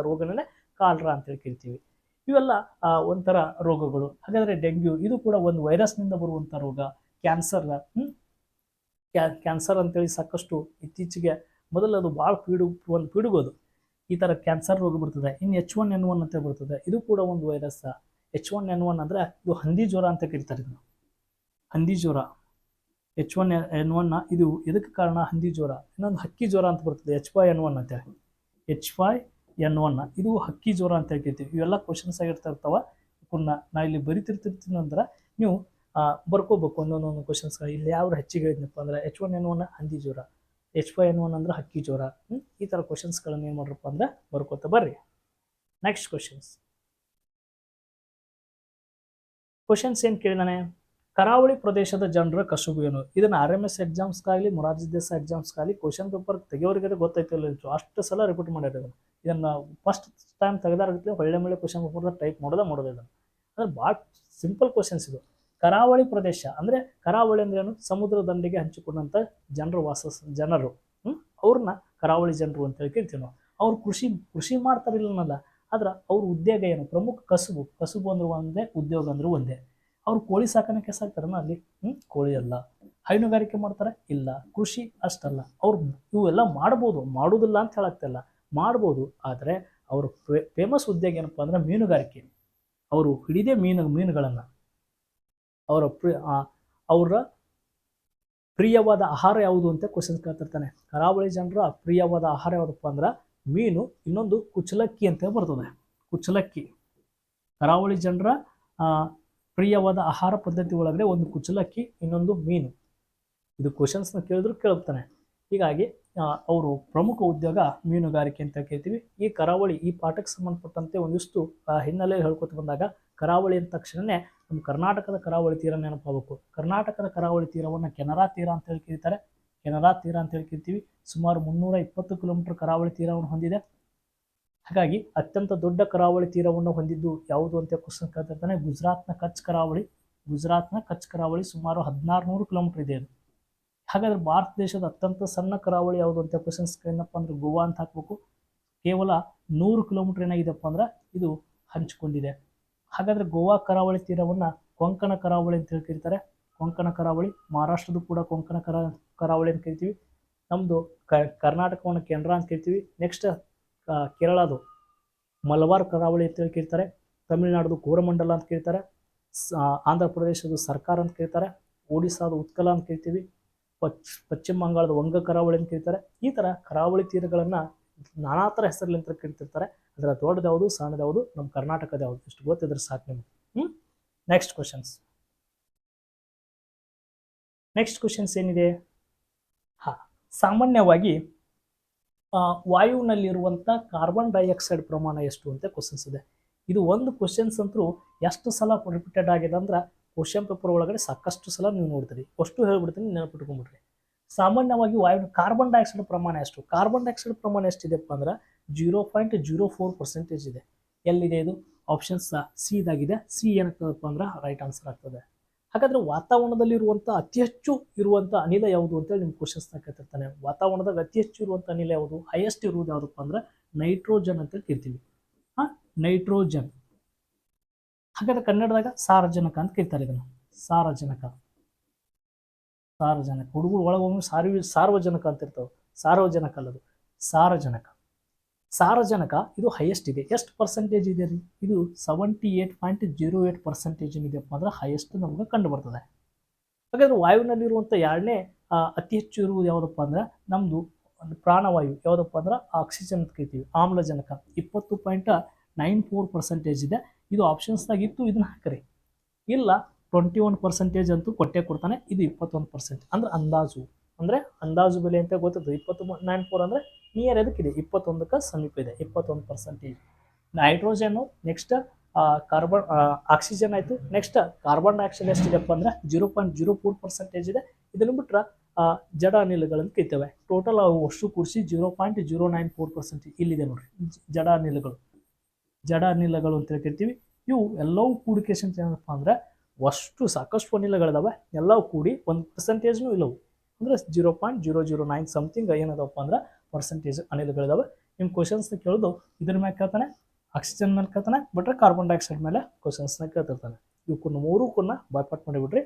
ಕಾಲರ ಅಂತ ಅಂತೇಳಿ ಕರಿತೀವಿ. ಇವೆಲ್ಲ ಒಂಥರ ರೋಗಗಳು. ಹಾಗಾದ್ರೆ ಡೆಂಗ್ಯೂ, ಇದು ಕೂಡ ಒಂದು ವೈರಸ್ನಿಂದ ಬರುವಂಥ ರೋಗ. ಕ್ಯಾನ್ಸರ್ ಕ್ಯಾನ್ಸರ್ ಅಂತೇಳಿ ಸಾಕಷ್ಟು ಇತ್ತೀಚೆಗೆ ಮೊದಲು ಅದು ಭಾಳ ಪೀಡು, ಒಂದು ಪಿಡುಗೋದು. ಈ ಥರ ಕ್ಯಾನ್ಸರ್ ರೋಗ ಬರ್ತದೆ. ಇನ್ನು ಎಚ್ ಒನ್ ಎನ್ ಒನ್ ಅಂತ ಬರ್ತದೆ. ಇದು ಕೂಡ ಒಂದು virus H one N one ಅಂದರೆ ಇದು ಹಂದಿ ಜ್ವರ ಅಂತ ಕರೀತಾರೆ ಇದನ್ನು. ಹಂದಿ ಜ್ವರ. ಎಚ್ ಒನ್ ಎನ್ ಒನ್ ಇದು ಎದಕ್ಕೆ ಕಾರಣ? ಹಂದಿ ಜ್ವರ. ಇನ್ನೊಂದು ಹಕ್ಕಿ ಜ್ವರ ಅಂತ ಬರ್ತದೆ ಎಚ್ ವೈ ಎನ್ ಒನ್ ಅಂತೇಳಿ ಎಚ್ ವೈ ಎನ್ ಒನ್ ಇದು ಹಕ್ಕಿ ಜ್ವರ ಅಂತ ಹೇಳ್ತೀವಿ ಇವೆಲ್ಲ ಕ್ವಶನ್ಸ್ ಆಗಿರ್ತಾ ಇರ್ತಾವ. ಇವನ್ನ ನಾ ಇಲ್ಲಿ ಬರಿತಿರ್ತಿರ್ತೀನಿ ಅಂದ್ರೆ ನೀವು ಬರ್ಕೋಬೇಕು. ಒಂದೊಂದೊಂದು ಕ್ವಶನ್ಸ್ ಇಲ್ಲಿ ಯಾವ ಹೆಚ್ಚಿಗೆ ಹೇಳಿದ್ನಪ್ಪ ಅಂದ್ರೆ ಎಚ್ ಒನ್ ಎನ್ ಒನ್ ಹಂದಿ ಜ್ವರ. ಎಚ್ ವೈ ಎನ್ ಒನ್ ಅಂದ್ರೆ ಹಕ್ಕಿ ಜ್ವರ. ಈ ಈ ಥರ ಕ್ವಶನ್ಸ್ಗಳನ್ನ ಏನು ಮಾಡ್ರಪ್ಪ ಅಂದ್ರೆ ಬರ್ಕೋತ ಬರ್ರಿ. ನೆಕ್ಸ್ಟ್ ಕ್ವಶನ್ಸ್ ಕ್ವಶನ್ಸ್ ಏನು ಕೇಳಿದಾನೆ? ಕರಾವಳಿ ಪ್ರದೇಶದ ಜನರ ಕಸುಬು ಏನು? ಇದನ್ನ ಆರ್ ಎಂ ಎಸ್ ಎಕ್ಸಾಮ್ಸ್ಗಾಗಲಿ ಮೊರಾರ್ಜಿ ದೇಸಾಯಿ ಎಕ್ಸಾಮ್ಸ್ಗಾಗಲಿ ಕ್ವಶನ್ ಪೇಪರ್ ತೆಗೆಯೋರಿಗೆ ಗೊತ್ತೈತಿಲ್ಲ ಅಷ್ಟು ಸಲ ರಿಪೀಟ್ ಮಾಡ್ಯಾರ ಇದನ್ನು. ಇದನ್ನು ಫಸ್ಟ್ ಟೈಮ್ ತೆಗೆದಾರಗತ್ಲೆ ಒಳ್ಳೆ ಒಳ್ಳೆ ಕ್ವಶನ್ ಪೇಪರ್ ಟೈಪ್ ಮಾಡೋದೇ ಮಾಡೋದು ಇದನ್ನು. ಅಂದ್ರೆ ಭಾಳ ಸಿಂಪಲ್ ಕ್ವಶನ್ಸ್ ಇದು. ಕರಾವಳಿ ಪ್ರದೇಶ, ಅಂದರೆ ಕರಾವಳಿ ಅಂದ್ರೆ ಏನು? ಸಮುದ್ರ ದಂಡೆಗೆ ಹಂಚಿಕೊಂಡಂಥ ಜನರು ವಾಸ ಜನರು? ಅವ್ರನ್ನ ಕರಾವಳಿ ಜನರು ಅಂತ ಹೇಳಿ ಕೇಳ್ತೀವಿ ನಾವು. ಅವ್ರು ಕೃಷಿ ಕೃಷಿ ಮಾಡ್ತಾರಿಲ್ಲ ಅನ್ನಲ್ಲ ಆದ್ರೆ ಅವ್ರ ಉದ್ಯೋಗ ಏನು? ಪ್ರಮುಖ ಕಸುಬು. ಕಸುಬು ಅಂದ್ರೆ ಒಂದೇ, ಉದ್ಯೋಗ ಅಂದ್ರೆ ಒಂದೇ. ಅವ್ರು ಕೋಳಿ ಸಾಕಾಣಿಕೆ ಸಾಕ್ತಾರನ ಅಲ್ಲಿ? ಹ್ಞೂ ಕೋಳಿ ಅಲ್ಲ. ಹೈನುಗಾರಿಕೆ ಮಾಡ್ತಾರೆ? ಇಲ್ಲ. ಕೃಷಿ ಅಷ್ಟಲ್ಲ. ಅವ್ರು ಇವೆಲ್ಲ ಮಾಡ್ಬೋದು. ಮಾಡೋದಿಲ್ಲ ಅಂತ ಹೇಳಕ್ತಿಲ್ಲ ಮಾಡ್ಬೋದು. ಆದರೆ ಅವರು ಫೇಮಸ್ ಉದ್ಯೋಗ ಏನಪ್ಪ ಅಂದ್ರೆ ಮೀನುಗಾರಿಕೆ. ಅವರು ಹಿಡಿದೇ ಮೀನು, ಮೀನುಗಳನ್ನು. ಅವರ ಅವರ ಪ್ರಿಯವಾದ ಆಹಾರ ಯಾವುದು ಅಂತ ಕ್ವಶನ್ ಕೇಳ್ತಿರ್ತಾನೆ. ಕರಾವಳಿ ಜನರ ಪ್ರಿಯವಾದ ಆಹಾರ ಯಾವುದಪ್ಪ ಅಂದ್ರೆ ಮೀನು, ಇನ್ನೊಂದು ಕುಚಲಕ್ಕಿ ಅಂತ ಬರ್ತದೆ. ಕುಚಲಕ್ಕಿ ಕರಾವಳಿ ಜನರ ಪ್ರಿಯವಾದ ಆಹಾರ ಪದ್ಧತಿ ಒಳಗಡೆ ಒಂದು ಕುಚಲಕ್ಕಿ ಇನ್ನೊಂದು ಮೀನು. ಇದು ಕ್ವಶನ್ಸ್ನ ಕೇಳಿದ್ರು ಕೇಳುತ್ತಾನೆ. ಹೀಗಾಗಿ ಅವರು ಪ್ರಮುಖ ಉದ್ಯೋಗ ಮೀನುಗಾರಿಕೆ ಅಂತ ಕೇಳ್ತೀವಿ. ಈ ಕರಾವಳಿ, ಈ ಪಾಠಕ್ಕೆ ಸಂಬಂಧಪಟ್ಟಂತೆ ಒಂದಿಷ್ಟು ಹಿನ್ನೆಲೆ ಹೇಳ್ಕೊತ ಬಂದಾಗ, ಕರಾವಳಿ ಅಂದ ತಕ್ಷಣನೇ ನಮ್ಮ ಕರ್ನಾಟಕದ ಕರಾವಳಿ ತೀರ ನೆನಪಾಗಬೇಕು ಕರ್ನಾಟಕದ ಕರಾವಳಿ ತೀರವನ್ನು ಕೆನರಾ ತೀರ ಅಂತ ಹೇಳಿ ಕರೀತಾರೆ ಕೆನರಾ ತೀರ ಅಂತ ಹೇಳಿ ಕರಿತೀವಿ ಸುಮಾರು ಮುನ್ನೂರ ಇಪ್ಪತ್ತು ಕಿಲೋಮೀಟರ್ ಕರಾವಳಿ ತೀರವನ್ನು ಹೊಂದಿದೆ. ಹಾಗಾಗಿ ಅತ್ಯಂತ ದೊಡ್ಡ ಕರಾವಳಿ ತೀರವನ್ನು ಹೊಂದಿದ್ದು ಯಾವುದು ಅಂತ ಕ್ವಶನ್ ಕೇಳ್ತಿರ್ತಾನೆ ಗುಜರಾತ್ನ ಕಚ್ ಕರಾವಳಿ. ಗುಜರಾತ್ನ ಕಚ್ ಕರಾವಳಿ ಸುಮಾರು ಹದಿನಾರು ನೂರು ಕಿಲೋಮೀಟರ್ ಇದೆ ಅದು. ಹಾಗಾದ್ರೆ ಭಾರತ ದೇಶದ ಅತ್ಯಂತ ಸಣ್ಣ ಕರಾವಳಿ ಯಾವುದು ಅಂತ ಕ್ವಶನ್ಸ್ ಏನಪ್ಪ ಅಂದ್ರೆ ಗೋವಾ ಅಂತ ಹಾಕ್ಬೇಕು. ಕೇವಲ ನೂರು ಕಿಲೋಮೀಟರ್ ಏನಾಗಿದೆಪ್ಪ ಅಂದ್ರೆ ಇದು ಹಂಚಿಕೊಂಡಿದೆ. ಹಾಗಾದ್ರೆ ಗೋವಾ ಕರಾವಳಿ ತೀರವನ್ನು ಕೊಂಕಣ ಕರಾವಳಿ ಅಂತ ಹೇಳಿ ಕರೀತಾರೆ ಕೊಂಕಣ ಕರಾವಳಿ, ಮಹಾರಾಷ್ಟ್ರದ್ದು ಕೂಡ ಕೊಂಕಣ ಕರಾ, ಕರಾವಳಿ ಅಂತ ಕರಿತೀವಿ. ನಮ್ಮದು ಕರ್ನಾಟಕವನ್ನು ಕೆನರಾ ಅಂತ ಕರಿತೀವಿ. ನೆಕ್ಸ್ಟ್ ಕೇರಳದು ಮಲಬಾರ್ ಕರಾವಳಿ ಅಂತ ಹೇಳಿ ಕರೀತಾರೆ ತಮಿಳುನಾಡ್ದು ಕೋರಮಂಡಲ ಅಂತ ಕರೀತಾರೆ ಆಂಧ್ರ ಪ್ರದೇಶದ ಸರ್ಕಾರ ಅಂತ ಕರೀತಾರೆ ಒಡಿಸ್ಸಾದ ಉತ್ಕಲ ಅಂತ ಕೇಳ್ತೀವಿ. ಪಚ್, ಪಶ್ಚಿಮ ಬಂಗಾಳದ ವಂಗ ಕರಾವಳಿ ಅಂತ ಕರೀತಾರೆ ಈ ಥರ ಕರಾವಳಿ ತೀರಗಳನ್ನು ನಾನಾ ಥರ ಹೆಸರಿಲಿಂತ ಕರಿತಿರ್ತಾರೆ. ಅದರ ದೊಡ್ಡದು ಯಾವುದು, ಸಣ್ಣದು ಯಾವುದು, ನಮ್ಮ ಕರ್ನಾಟಕದ ಯಾವುದು ಇಷ್ಟು ಗೊತ್ತಿದ್ರೆ ಸಾಕು ನಿಮಗೆ. ಹ್ಞೂ ನೆಕ್ಸ್ಟ್ ಕ್ವಶನ್ಸ್ ನೆಕ್ಸ್ಟ್ ಕ್ವಶನ್ಸ್ ಏನಿದೆ? ಹಾ, ಸಾಮಾನ್ಯವಾಗಿ ವಾಯುವಿನಲ್ಲಿರುವಂಥ ಕಾರ್ಬನ್ ಡೈಆಕ್ಸೈಡ್ ಪ್ರಮಾಣ ಎಷ್ಟು ಅಂತ ಕ್ವಶನ್ಸ್ ಇದೆ. ಇದು ಒಂದು ಕ್ವಶನ್ಸ್ ಅಂತೂ ಎಷ್ಟು ಸಲ ರಿಪೀಟೆಡ್ ಆಗಿದೆ ಅಂದ್ರೆ ಕ್ವಶನ್ ಪೇಪರ್ ಒಳಗಡೆ ಸಾಕಷ್ಟು ಸಲ ನೀವು ನೋಡ್ತೀರಿ. ಅಷ್ಟು ಹೇಳ್ಬಿಡ್ತೀನಿ, ನೆನಪಿಟ್ಕೊಂಡ್ಬಿಡ್ರಿ. ಸಾಮಾನ್ಯವಾಗಿ ವಾಯು ಕಾರ್ಬನ್ ಡೈಆಕ್ಸೈಡ್ ಪ್ರಮಾಣ ಎಷ್ಟು? ಕಾರ್ಬನ್ ಡೈಆಕ್ಸೈಡ್ ಪ್ರಮಾಣ ಎಷ್ಟಿದೆಪ್ಪ ಅಂದ್ರೆ zero point zero four percentage ಇದೆ ಎಲ್ಲಿದೆ ಇದು ಆಪ್ಷನ್ಸ್ ಸಿ ಇದಾಗಿದೆ ಸಿ ಏನಾಗ್ತದಪ್ಪ ಅಂದ್ರೆ ರೈಟ್ ಆನ್ಸರ್ ಆಗ್ತದೆ ಹಾಗಾದ್ರೆ ವಾತಾವರಣದಲ್ಲಿ ಇರುವಂಥ ಅತಿ ಹೆಚ್ಚು ಇರುವಂಥ ಅನಿಲ ಯಾವುದು ಅಂತೇಳಿ ನಿಮ್ಗೆ ಕ್ವಶನ್ಸ್ನ ಕೇಳ್ತಿರ್ತಾನೆ ವಾತಾವರಣದಾಗ ಅತಿ ಹೆಚ್ಚು ಇರುವಂಥ ಅನಿಲ ಯಾವುದು? ಹೈಯೆಸ್ಟ್ ಇರುವುದು ಯಾವುದಪ್ಪ ಅಂದ್ರೆ ನೈಟ್ರೋಜನ್ ಅಂತೇಳಿ ಕರಿತೀವಿ. ಹಾಂ? ನೈಟ್ರೋಜನ್ ಹಾಗಾದ್ರೆ ಕನ್ನಡದಾಗ ಸಾರಜನಕ ಅಂತ ಕರೀತಾರೆ ಇದನ್ನು. ಸಾರಜನಕ. ಸಾರಜನಕ. ಹುಡುಗರು ಒಳಗೊಮ್ಮೆ ಸಾರ್ವ ಸಾರ್ವಜನಕ ಅಂತ ಇರ್ತಾವೆ ಸಾರ್ವಜನಕ ಅಲ್ಲದು. ಸಾರಜನಕ. ಸಾರಜನಕ ಇದು ಹೈಯೆಸ್ಟ್ ಇದೆ. ಎಷ್ಟು ಪರ್ಸೆಂಟೇಜ್ ಇದೆ ರೀ? ಇದು seventy eight point zero eight percentage ಏನಿದೆಯಪ್ಪ ಅಂದ್ರೆ ಹೈಯೆಸ್ಟ್ ನಮ್ಗೆ ಕಂಡು ಬರ್ತದೆ ಹಾಗಾದ್ರೆ ವಾಯುವಿನಲ್ಲಿರುವಂಥ ಎರಡನೇ ಅತಿ ಹೆಚ್ಚು ಇರುವುದು ಯಾವುದಪ್ಪ ಅಂದ್ರೆ ನಮ್ಮದು ಪ್ರಾಣವಾಯು. ಯಾವುದಪ್ಪ ಅಂದ್ರೆ ಆಕ್ಸಿಜನ್ ಅಂತ ಕರಿತೀವಿ. ಆಮ್ಲಜನಕ. ಇಪ್ಪತ್ತು ಪಾಯಿಂಟ್ ನೈನ್ ಫೋರ್ ಪರ್ಸೆಂಟೇಜ್ ಇದೆ. ಇದು ಆಪ್ಷನ್ಸ್ನಾಗ ಇತ್ತು, ಇದನ್ನ ಹಾಕ್ರಿ. ಇಲ್ಲ ಟ್ವೆಂಟಿ ಒನ್ ಪರ್ಸೆಂಟೇಜ್ ಅಂತೂ ಕೊಟ್ಟೆ ಕೊಡ್ತಾನೆ, ಇದು ಇಪ್ಪತ್ತೊಂದು ಪರ್ಸೆಂಟ್ ಅಂದ್ರೆ ಅಂದಾಜು. ಅಂದರೆ ಅಂದಾಜು ಬೆಲೆ ಅಂತ ಗೊತ್ತಿರ್ತದೆ. ಇಪ್ಪತ್ತು ನೈನ್ ಫೋರ್ ಅಂದರೆ ನಿಯರ್ ಎದಕ್ಕಿದೆ ಇಪ್ಪತ್ತೊಂದಕ್ಕೆ ಸಮೀಪ ಇದೆ, ಇಪ್ಪತ್ತೊಂದು percentage nitrogen next carbon oxygen ಆಯಿತು. ನೆಕ್ಸ್ಟ್ ಕಾರ್ಬನ್ ಡೈಆಕ್ಸೈಡ್ ಎಷ್ಟಿದೆಪ್ಪ ಅಂದ್ರೆ zero point zero four percentage ಇದೆ. ಇದನ್ನು ಬಿಟ್ರೆ ಜಡ ಅನಿಲಗಳನ್ನು ಕರಿತೇವೆ ಟೋಟಲ್ ಅವು ಅಷ್ಟು ಕೂಡಿಸಿ zero point zero nine four percentage ಇಲ್ಲಿದೆ ನೋಡ್ರಿ. ಜಡ ಅನಿಲಗಳು. ಜಡ ಅನಿಲಗಳು ಅಂತ ಹೇಳ್ತಿರ್ತೀವಿ. ಇವು ಎಲ್ಲವೂ ಕೂಡಿಕೇಶನ್ ಏನಪ್ಪ ಅಂದ್ರೆ ಅಷ್ಟು ಸಾಕಷ್ಟು ಅನಿಲಗಳಿದಾವೆ. ಎಲ್ಲವೂ ಕೂಡಿ ಒಂದು ಪರ್ಸೆಂಟೇಜ್ನು ಇಲ್ಲವು. ಅಂದ್ರೆ zero point zero zero nine something ಏನದಪ್ಪ ಅಂದ್ರೆ ಪರ್ಸೆಂಟೇಜ್ ಅನಿಲಗಳಿದಾವೆ ನಿಮ್ಮ ಕ್ವಶನ್ಸ್ನ ಕೇಳೋದು ಇದ್ರ ಮೇಲೆ ಕೇಳ್ತಾನೆ ಆಕ್ಸಿಜನ್ ಮೇಲೆ ಕೇಳ್ತಾನೆ ಬಿಟ್ರೆ ಕಾರ್ಬನ್ ಡೈಆಕ್ಸೈಡ್ ಮೇಲೆ ಕ್ವಶನ್ಸ್ನ ಕೇಳ್ತಿರ್ತಾನೆ. ಇವಕ್ಕೂ ಮೂರೂ ಕೂಡ ಬಾಯ್ಪಾಟ್ ಮಾಡಿಬಿಟ್ರಿ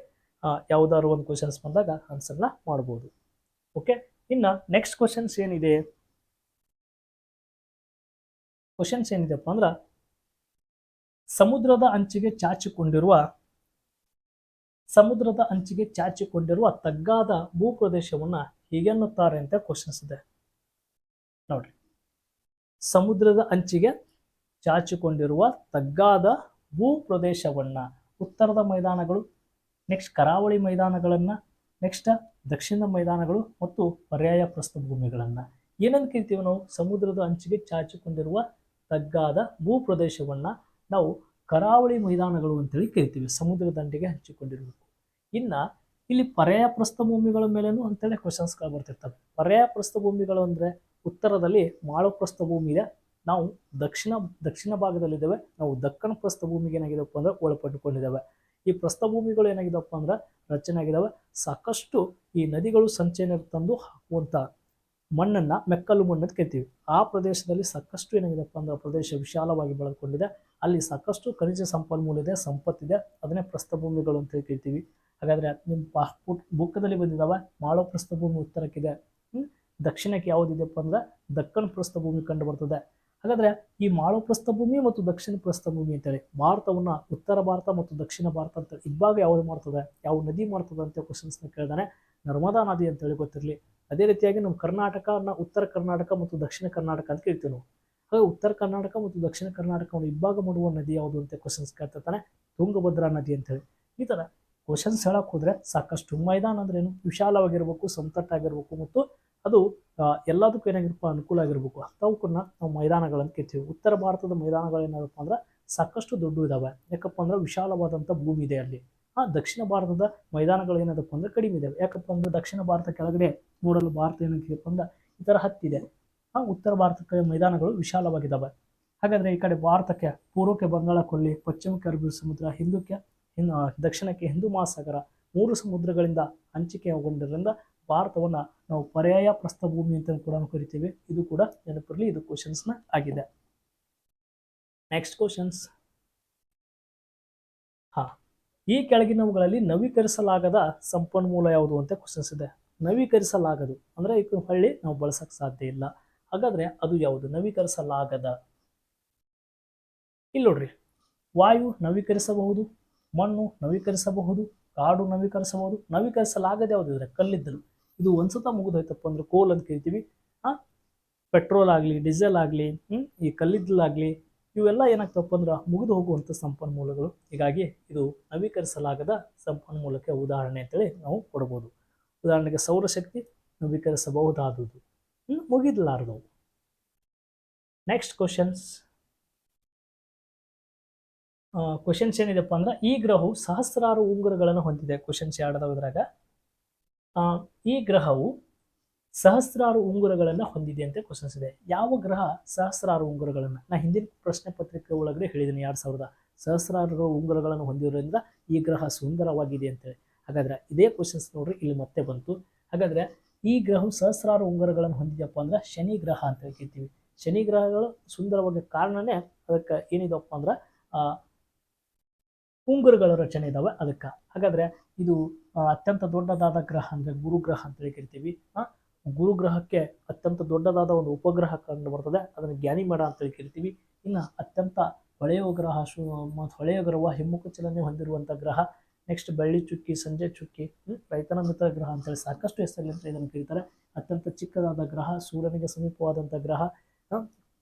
ಯಾವ್ದಾದ್ರು ಒಂದು ಕ್ವಶನ್ಸ್ ಬಂದಾಗ ಆನ್ಸರ್ನ ಮಾಡ್ಬೋದು. ಓಕೆ ಇನ್ನು ನೆಕ್ಸ್ಟ್ ಕ್ವಶನ್ಸ್ ಏನಿದೆ? ಕ್ವಶನ್ಸ್ ಏನಿದೆಪ್ಪ ಅಂದ್ರೆ, ಸಮುದ್ರದ ಅಂಚಿಗೆ ಚಾಚಿಕೊಂಡಿರುವ, ಸಮುದ್ರದ ಅಂಚಿಗೆ ಚಾಚಿಕೊಂಡಿರುವ ತಗ್ಗಾದ ಭೂಪ್ರದೇಶವನ್ನ ಹೀಗೆನ್ನುತ್ತಾರೆ ಅಂತ ಕ್ವಶನ್ಸ್ ಇದೆ. ನೋಡ್ರಿ. ಸಮುದ್ರದ ಅಂಚಿಗೆ ಚಾಚಿಕೊಂಡಿರುವ ತಗ್ಗಾದ ಭೂಪ್ರದೇಶವನ್ನ, ಉತ್ತರದ ಮೈದಾನಗಳು ನೆಕ್ಸ್ಟ್ ಕರಾವಳಿ ಮೈದಾನಗಳನ್ನು ನೆಕ್ಸ್ಟ್ ದಕ್ಷಿಣ ಮೈದಾನಗಳು ಮತ್ತು ಪರ್ಯಾಯ ಪ್ರಸ್ಥಭೂಮಿಗಳನ್ನು ಏನಂತ ಕರಿತೀವಿ ನಾವು? ಸಮುದ್ರದ ಅಂಚಿಗೆ ಚಾಚಿಕೊಂಡಿರುವ ತಗ್ಗಾದ ಭೂಪ್ರದೇಶವನ್ನು ನಾವು ಕರಾವಳಿ ಮೈದಾನಗಳು ಅಂತೇಳಿ ಕರಿತೀವಿ ಸಮುದ್ರ ದಂಡೆಗೆ ಹಂಚಿಕೊಂಡಿರಬೇಕು. ಇನ್ನು ಇಲ್ಲಿ ಪರ್ಯಾಯ ಪ್ರಸ್ಥಭೂಮಿಗಳ ಮೇಲೇನು ಅಂತೇಳಿ ಕ್ವಶನ್ಸ್ಗಳು ಬರ್ತಿರ್ತವೆ. ಪರ್ಯಾಯ ಪ್ರಸ್ಥಭೂಮಿಗಳು ಅಂದರೆ ಉತ್ತರದಲ್ಲಿ ಮಾಳು ಪ್ರಸ್ಥಭೂಮಿ ಇದೆ. ನಾವು ದಕ್ಷಿಣ ದಕ್ಷಿಣ ಭಾಗದಲ್ಲಿದ್ದೇವೆ. ನಾವು ದಕ್ಕಣ ಪ್ರಸ್ಥಭೂಮಿಗೆ ಏನಾಗಿದೆಪ್ಪ ಅಂದ್ರೆ ಒಳಪಟ್ಟುಕೊಂಡಿದ್ದಾವೆ. ಈ ಪ್ರಸ್ಥಭೂಮಿಗಳು ಏನಾಗಿದೆಪ್ಪ ಅಂದ್ರೆ ರಚನೆ ಆಗಿದ್ದಾವೆ. ಸಾಕಷ್ಟು ಈ ನದಿಗಳು ಸಂಚಯನ ತಂದು ಹಾಕುವಂಥ ಮಣ್ಣನ್ನು, ಮೆಕ್ಕಲು ಮಣ್ಣು ಅಂತ ಕರಿತೀವಿ ಆ ಪ್ರದೇಶದಲ್ಲಿ ಸಾಕಷ್ಟು ಏನಾಗಿದೆಪ್ಪ ಅಂದ್ರೆ ಪ್ರದೇಶ ವಿಶಾಲವಾಗಿ ಬೆಳೆದುಕೊಂಡಿದೆ. ಅಲ್ಲಿ ಸಾಕಷ್ಟು ಖನಿಜ ಸಂಪನ್ಮೂಲ ಇದೆ ಸಂಪತ್ತಿದೆ ಅದನ್ನೇ ಪ್ರಸ್ಥಭೂಮಿಗಳು ಅಂತ ಹೇಳ್ತೀವಿ. ಕರಿತೀವಿ ಹಾಗಾದ್ರೆ ನಿಮ್ಮ ಪಾ ಬುಕ್ಕದಲ್ಲಿ ಬಂದಿದ್ದಾವೆ. ಮಾಳೋ ಪ್ರಸ್ಥಭೂಮಿ ಉತ್ತರಕ್ಕಿದೆ. ಹ್ಮ್ ದಕ್ಷಿಣಕ್ಕೆ ಯಾವುದಿದೆಯಪ್ಪ ಅಂದ್ರೆ ದಕ್ಕನ್ ಪ್ರಸ್ಥಭೂಮಿ ಕಂಡು ಬರ್ತದೆ ಹಾಗಾದ್ರೆ ಈ ಮಾಳು ಪ್ರಸ್ಥಭೂಮಿ ಮತ್ತು ದಕ್ಷಿಣ ಪ್ರಸ್ಥಭೂಮಿ ಅಂತೇಳಿ ಭಾರತವನ್ನ ಉತ್ತರ ಭಾರತ ಮತ್ತು ದಕ್ಷಿಣ ಭಾರತ ಅಂತ ಇಬ್ಬಾಗ ಯಾವ್ದು ಮಾಡ್ತದೆ? ಯಾವ ನದಿ ಮಾಡ್ತದೆ ಅಂತ ಕ್ವಶನ್ಸ್ನ ಕೇಳಿದಾನೆ ನರ್ಮದಾ ನದಿ ಅಂತೇಳಿ ಗೊತ್ತಿರಲಿ. ಅದೇ ರೀತಿಯಾಗಿ ನಮ್ಮ ಕರ್ನಾಟಕನ ಉತ್ತರ ಕರ್ನಾಟಕ ಮತ್ತು ದಕ್ಷಿಣ ಕರ್ನಾಟಕ ಅಂತ ಕೇಳ್ತೀವಿ ನಾವು. ಹಾಗೆ ಉತ್ತರ ಕರ್ನಾಟಕ ಮತ್ತು ದಕ್ಷಿಣ ಕರ್ನಾಟಕವನ್ನು ಇಬ್ಬಾಗ ಮಾಡುವ ನದಿ ಯಾವುದು ಅಂತ ಕ್ವಶನ್ಸ್ ಕೇಳ್ತಾನೆ ತುಂಗಭದ್ರಾ ನದಿ ಅಂತೇಳಿ ಈ ಥರ ಕ್ವಶನ್ಸ್ ಹೇಳಕ್ ಹೋದ್ರೆ ಸಾಕಷ್ಟು ಮೈದಾನ ಅಂದ್ರೇನು ವಿಶಾಲವಾಗಿರ್ಬೇಕು, ಸಂತಟ್ಟಾಗಿರ್ಬೇಕು ಮತ್ತು ಅದು ಎಲ್ಲದಕ್ಕೂ ಏನಾಗಿರಪ್ಪ, ಅನುಕೂಲ ಆಗಿರ್ಬೇಕು. ಅಂಥವಕ್ಕನ್ನ ನಾವು ಮೈದಾನಗಳನ್ನು ಕೇಳ್ತೀವಿ ಉತ್ತರ ಭಾರತದ ಮೈದಾನಗಳು ಏನಾಗಪ್ಪ ಅಂದ್ರೆ ಸಾಕಷ್ಟು ದೊಡ್ಡ ಇದಾವೆ. ಯಾಕಪ್ಪ ಅಂದ್ರೆ ವಿಶಾಲವಾದಂಥ ಭೂಮಿ ಇದೆ ಅಲ್ಲಿ. ಆ, ದಕ್ಷಿಣ ಭಾರತದ ಮೈದಾನಗಳು ಏನದಪ್ಪ ಅಂದ್ರೆ ಕಡಿಮೆ ಇದಾವೆ. ಯಾಕಪ್ಪ ಅಂದ್ರೆ ದಕ್ಷಿಣ ಭಾರತ ಕೆಳಗಡೆ ನೋಡಲು ಭಾರತ ಏನಂತ ಅಂದ್ರೆ ಈ ಥರ ಹತ್ತಿದೆ ಆ, ಉತ್ತರ ಭಾರತಕ್ಕೆ ಮೈದಾನಗಳು ವಿಶಾಲವಾಗಿದ್ದಾವೆ ಹಾಗಾದ್ರೆ ಈ ಕಡೆ ಭಾರತಕ್ಕೆ ಪೂರ್ವಕ್ಕೆ ಬಂಗಾಳ ಕೊಲ್ಲಿ, ಪಶ್ಚಿಮಕ್ಕೆ ಅರಬ್ಬಿ ಸಮುದ್ರ, ಹಿಂದೂಕ್ಕೆ ದಕ್ಷಿಣಕ್ಕೆ ಹಿಂದೂ ಮಹಾಸಾಗರ, ಮೂರು ಸಮುದ್ರಗಳಿಂದ ಹಂಚಿಕೆಗೊಂಡಿರೋದ್ರಿಂದ ಭಾರತವನ್ನ ನಾವು ಪರ್ಯಾಯ ಪ್ರಸ್ಥಭೂಮಿ ಅಂತ ಕೂಡ ಕರಿತೀವಿ. ಇದು ಕೂಡ ನೆನಪಿರಲಿ, ಇದು ಕ್ವಶನ್ಸ್ನ ಆಗಿದೆ. ನೆಕ್ಸ್ಟ್ ಕ್ವಶನ್ಸ್ ಹಾ, ಈ ಕೆಳಗಿನವುಗಳಲ್ಲಿ ನವೀಕರಿಸಲಾಗದ ಸಂಪನ್ಮೂಲ ಯಾವುದು ಅಂತ ಕ್ವಶನ್ಸ್ ಇದೆ. ನವೀಕರಿಸಲಾಗದು ಅಂದ್ರೆ ಈ ಹಳ್ಳಿ ನಾವು ಬಳಸಕ್ಕೆ ಸಾಧ್ಯ ಇಲ್ಲ. ಹಾಗಾದ್ರೆ ಅದು ಯಾವುದು? ನವೀಕರಿಸಲಾಗದ. ಇಲ್ಲಿ ನೋಡ್ರಿ. ವಾಯು ನವೀಕರಿಸಬಹುದು, ಮಣ್ಣು ನವೀಕರಿಸಬಹುದು, ಕಾಡು ನವೀಕರಿಸಬಹುದು. ನವೀಕರಿಸಲಾಗದೆ ಯಾವುದಿದ್ರೆ ಕಲ್ಲಿದ್ದಲು. ಇದು ಒಂದ್ಸತ ಮುಗಿದೋಯ್ತಪ್ಪ ಅಂದ್ರೆ ಕೋಲ್ ಅಂತ ಕರಿತೀವಿ ಆ? ಪೆಟ್ರೋಲ್ ಆಗಲಿ ಡೀಸೆಲ್ ಆಗಲಿ ಈ ಕಲ್ಲಿದ್ದಲಾಗಲಿ ಇವೆಲ್ಲ ಏನಾಗ್ತಪ್ಪ ಅಂದ್ರೆ ಮುಗಿದು ಹೋಗುವಂಥ ಸಂಪನ್ಮೂಲಗಳು. ಹೀಗಾಗಿ ಇದು ನವೀಕರಿಸಲಾಗದ ಸಂಪನ್ಮೂಲಕ್ಕೆ ಉದಾಹರಣೆ ಅಂತೇಳಿ ನಾವು ಕೊಡ್ಬೋದು. ಉದಾಹರಣೆಗೆ ಸೌರಶಕ್ತಿ ಹ್ಮ್? ಮುಗಿದ್ಲಾರ್ದವು ನೆಕ್ಸ್ಟ್ ಕ್ವಶನ್ಸ್ ಕ್ವಶನ್ಸ್ ಏನಿದೆಪ್ಪ ಅಂದ್ರೆ ಈ ಗ್ರಹವು ಸಹಸ್ರಾರು ಉಂಗುರಗಳನ್ನು ಹೊಂದಿದೆ. ಕ್ವಶನ್ಸ್ ಎರಡದಾವ ಇದ್ರಾಗ. ಈ ಗ್ರಹವು ಸಹಸ್ರಾರು ಉಂಗುರಗಳನ್ನು ಹೊಂದಿದೆ ಅಂತ ಕ್ವಶನ್ಸ್ ಇದೆ. ಯಾವ ಗ್ರಹ ಸಹಸ್ರಾರು ಉಂಗುರಗಳನ್ನು? ನಾ ಹಿಂದಿನ ಪ್ರಶ್ನೆ ಪತ್ರಿಕೆ ಒಳಗಡೆ ಹೇಳಿದ್ದೀನಿ ಎರಡು ಸಾವಿರದ ಸಹಸ್ರಾರು ಉಂಗುರಗಳನ್ನು ಹೊಂದಿರೋದ್ರಿಂದ ಈ ಗ್ರಹ ಸುಂದರವಾಗಿದೆ ಅಂತೇಳಿ. ಹಾಗಾದ್ರೆ ಇದೇ ಕ್ವಶನ್ಸ್ ನೋಡ್ರಿ, ಇಲ್ಲಿ ಮತ್ತೆ ಬಂತು. ಹಾಗಾದ್ರೆ ಈ ಗ್ರಹವು ಸಹಸ್ರಾರು ಉಂಗುರಗಳನ್ನು ಹೊಂದಿದೆಯಪ್ಪ ಅಂದ್ರೆ ಶನಿ ಗ್ರಹ ಅಂತ ಹೇಳ್ತೀವಿ. ಶನಿ ಗ್ರಹಗಳು ಸುಂದರವಾಗಿ ಕಾರಣನೇ ಅದಕ್ಕೆ ಏನಿದಪ್ಪ ಅಂದ್ರೆ ಉಂಗುರಗಳ ರಚನೆ ಇದಾವೆ ಅದಕ್ಕೆ. ಹಾಗಾದ್ರೆ ಇದು ಅತ್ಯಂತ ದೊಡ್ಡದಾದ ಗ್ರಹ ಅಂದರೆ ಗುರುಗ್ರಹ ಅಂತ ಹೇಳಿ ಕರಿತೀವಿ. ಗುರುಗ್ರಹಕ್ಕೆ ಅತ್ಯಂತ ದೊಡ್ಡದಾದ ಒಂದು ಉಪಗ್ರಹ ಕಂಡು ಬರ್ತದೆ. ಅದನ್ನು ಅಂತ ಹೇಳಿ ಕರಿತೀವಿ. ಇನ್ನು ಅತ್ಯಂತ ಹೊಳೆಯುವ ಗ್ರಹ, ಶು ಹೊಳೆಯುವ ಗ್ರಹ, ಹಿಮ್ಮುಖ ಚಲನೆ ಹೊಂದಿರುವಂಥ ಗ್ರಹ ನೆಕ್ಸ್ಟ್ ಬೆಳ್ಳಿ ಚುಕ್ಕಿ, ಸಂಜೆ ಚುಕ್ಕಿ ರೈತನ ಮಿತ್ರ ಗ್ರಹ ಅಂತೇಳಿ ಸಾಕಷ್ಟು ಅಂತ ಇದನ್ನು ಕರೀತಾರೆ. ಅತ್ಯಂತ ಚಿಕ್ಕದಾದ ಗ್ರಹ, ಸೂರ್ಯನಿಗೆ ಸಮೀಪವಾದಂಥ ಗ್ರಹ